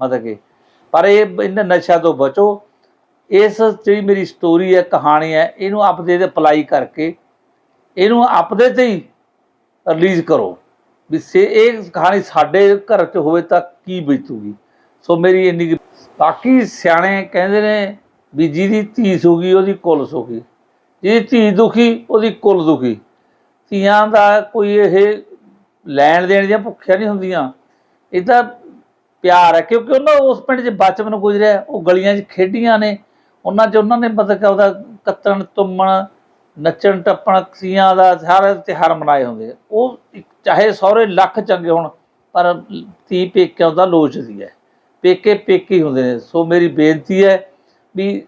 ਮਤਲਬ ਕਿ ਪਰ ਇਹ ਇਹਨਾਂ ਨਸ਼ਿਆਂ ਤੋਂ ਬਚੋ। ਇਸ ਜਿਹੜੀ ਮੇਰੀ ਸਟੋਰੀ ਹੈ, ਕਹਾਣੀ ਹੈ, ਇਹਨੂੰ ਆਪਦੇ ਤੇ ਅਪਲਾਈ ਕਰਕੇ, ਇਹਨੂੰ ਆਪਦੇ ਤੇ ਹੀ ਰਿਲੀਜ਼ ਕਰੋ। ਵੀ ਸੇ ਇਹ ਕਹਾਣੀ ਸਾਡੇ ਘਰ 'ਚ ਹੋਵੇ ਤਾਂ ਕੀ ਬੀਤੂਗੀ। ਸੋ ਮੇਰੀ ਇੰਨੀ ਕੁ- ਬਾਕੀ ਸਿਆਣੇ ਕਹਿੰਦੇ ਨੇ ਵੀ ਜਿਹਦੀ ਧੀ ਸੁਗੀ ਉਹਦੀ ਕੁੱਲ ਸੁਗੀ ਜਿਹਦੀ ਧੀ ਦੁਖੀ, ਉਹਦੀ ਕੁੱਲ ਦੁਖੀ। ਧੀਆਂ ਦਾ ਕੋਈ ਇਹ ਲੈਣ ਦੇਣ ਦੀਆਂ ਭੁੱਖੀਆਂ ਨਹੀਂ ਹੁੰਦੀਆਂ। ਇਹ ਤਾਂ ਪਿਆਰ ਹੈ, ਕਿਉਂਕਿ ਉਹਨਾਂ ਉਸ ਪਿੰਡ 'ਚ ਬਚਪਨ ਗੁਜ਼ਰਿਆ ਉਹ ਗਲੀਆਂ 'ਚ ਖੇਡੀਆਂ ਨੇ। ਉਹਨਾਂ 'ਚ ਉਹਨਾਂ ਨੇ ਮਤਲਬ ਕਿ ਉਹਦਾ ਕੱਤਣ, ਤੁੰਮਣ, ਨੱਚਣ, ਟੱਪਣ ਤੀਆਂ ਦਾ ਸਾਰੇ ਤਿਉਹਾਰ ਮਨਾਏ ਹੁੰਦੇ ਉਹ ਇੱਕ- ਚਾਹੇ ਸਹੁਰੇ ਲੱਖ ਚੰਗੇ ਹੋਣ, ਪਰ ਧੀ ਪੇਕਿਆਂ ਦਾ ਲੋਚਦੀ ਹੈ। ਪੇਕੇ ਪੇਕੇ ਹੁੰਦੇ ਨੇ। ਸੋ ਮੇਰੀ ਬੇਨਤੀ ਹੈ ਵੀ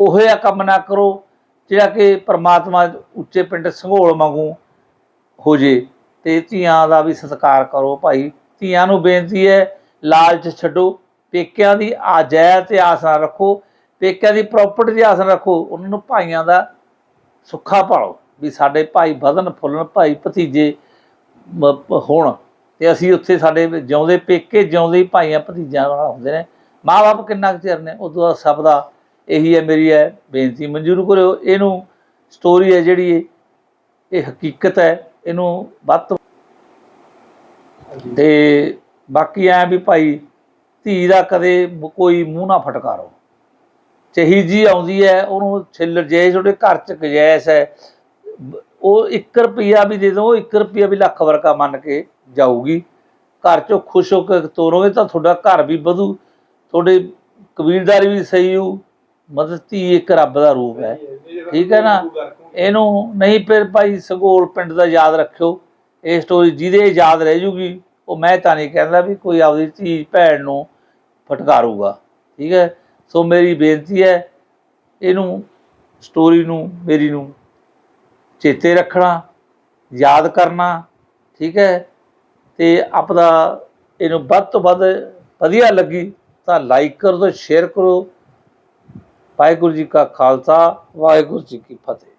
ਉਹ ਜਿਹਾ ਕੰਮ ਨਾ ਕਰੋ, ਜਿਹੜਾ ਕਿ ਪਰਮਾਤਮਾ ਉੱਚੇ ਪਿੰਡ ਸੰਘੋਲ ਵਾਂਗੂ ਹੋ ਜੇ। ਤੇ ਧੀਆਂ ਦਾ ਵੀ ਸਤਿਕਾਰ ਕਰੋ ਭਾਈ। ਧੀਆਂ ਨੂੰ ਬੇਨਤੀ ਹੈ ਲਾਲਚ ਛੱਡੋ ਪੇਕਿਆਂ ਦੀ ਆਜੈ ਤੇ ਆਸ ਰੱਖੋ ਪੇਕਿਆਂ ਦੀ ਪ੍ਰਾਪਰਟੀ ਦੀ ਆਸ ਰੱਖੋ ਉਹਨਾਂ ਨੂੰ ਭਾਈਆਂ ਦਾ ਸੁੱਖਾ ਭਾਲੋ ਵੀ ਸਾਡੇ ਭਾਈ ਵਧਣ ਫੁੱਲਣ ਭਾਈ ਭਤੀਜੇ ਹੋਣ। ਤੇ ਅਸੀਂ ਉੱਥੇ ਸਾਡੇ ਜਿਉਂਦੇ ਪੇਕੇ ਜਿਉਂਦੇ ਭਾਈਆਂ ਭਤੀਜਿਆਂ ਨਾਲ ਹੁੰਦੇ ਨੇ। ਮਾਪੇ ਕਿੰਨਾ ਕੁ ਚਿਰ ਨੇ ਉਦੋਂ ਬਾਅਦ ਸਭ ਦਾ ਇਹੀ ਹੈ ਮੇਰੀ ਹੈ ਬੇਨਤੀ ਮਨਜ਼ੂਰ ਕਰਿਓ। ਇਹਨੂੰ ਸਟੋਰੀ ਹੈ ਜਿਹੜੀ ਇਹ- ਹਕੀਕਤ ਹੈ ਇਹਨੂੰ ਵੱਧ ਤੇ ਬਾਕੀ ਐ ਵੀ ਭਾਈ ਧੀ ਦਾ ਕਦੇ ਕੋਈ ਮੂੰਹ ਨਾ ਫਟਕਾਰੋ। ਚਹੀ ਜੀ ਆਉਂਦੀ ਹੈ ਉਹਨੂੰ ਛਿੱਲ ਜੇ ਤੁਹਾਡੇ ਘਰ ਚ ਗਜੈਸ ਹੈ ਉਹ 1 ਰੁਪਿਆ ਵੀ ਦੇ ਦੋ ਉਹ 1 ਰੁਪਿਆ ਵੀ ਲੱਖ ਵਰਗਾ ਮੰਨ ਕੇ ਜਾਊਗੀ। ਘਰ ਚੋਂ ਖੁਸ਼ ਹੋ ਕੇ ਤੋਰੋਗੇ ਤਾਂ ਤੁਹਾਡਾ ਘਰ ਵੀ ਵਧੂ ਤੁਹਾਡੇ ਕਬੀਲਦਾਰੀ ਵੀ ਸਹੀ ਹੋ ਮਤਲਬ ਧੀ ਇੱਕ ਰੱਬ ਦਾ ਰੂਪ ਹੈ ਠੀਕ ਹੈ ਨਾ? ਇਹਨੂੰ ਨਹੀਂ ਫਿਰ ਭਾਈ ਸੰਗੋਲ ਪਿੰਡ ਦਾ ਯਾਦ ਰੱਖਿਓ। ਇਹ ਸਟੋਰੀ ਜਿਹਦੇ ਯਾਦ ਰਹਿ ਜੂਗੀ ਉਹ ਮੈਂ ਤਾਂ ਨਹੀਂ ਕਹਿੰਦਾ ਵੀ ਕੋਈ ਆਪਦੀ ਧੀ ਭੈਣ ਨੂੰ ਫਟਕਾਰੂਗਾ, ਠੀਕ ਹੈ? ਸੋ ਮੇਰੀ ਬੇਨਤੀ ਹੈ, ਇਹਨੂੰ ਸਟੋਰੀ ਨੂੰ, ਮੇਰੀ ਨੂੰ ਚੇਤੇ ਰੱਖਣਾ, ਯਾਦ ਕਰਨਾ, ਠੀਕ ਹੈ? ਤੇ ਆਪਦਾ ਇਹਨੂੰ ਵੱਧ ਤੋਂ ਵੱਧ ਵਧੀਆ ਲੱਗੀ ਤਾਂ ਲਾਈਕ ਕਰੋ ਤੇ ਸ਼ੇਅਰ ਕਰੋ। ਵਾਹਿਗੁਰੂ ਜੀ ਕਾ ਖਾਲਸਾ, ਵਾਹਿਗੁਰੂ ਜੀ ਕੀ ਫਤਿਹ।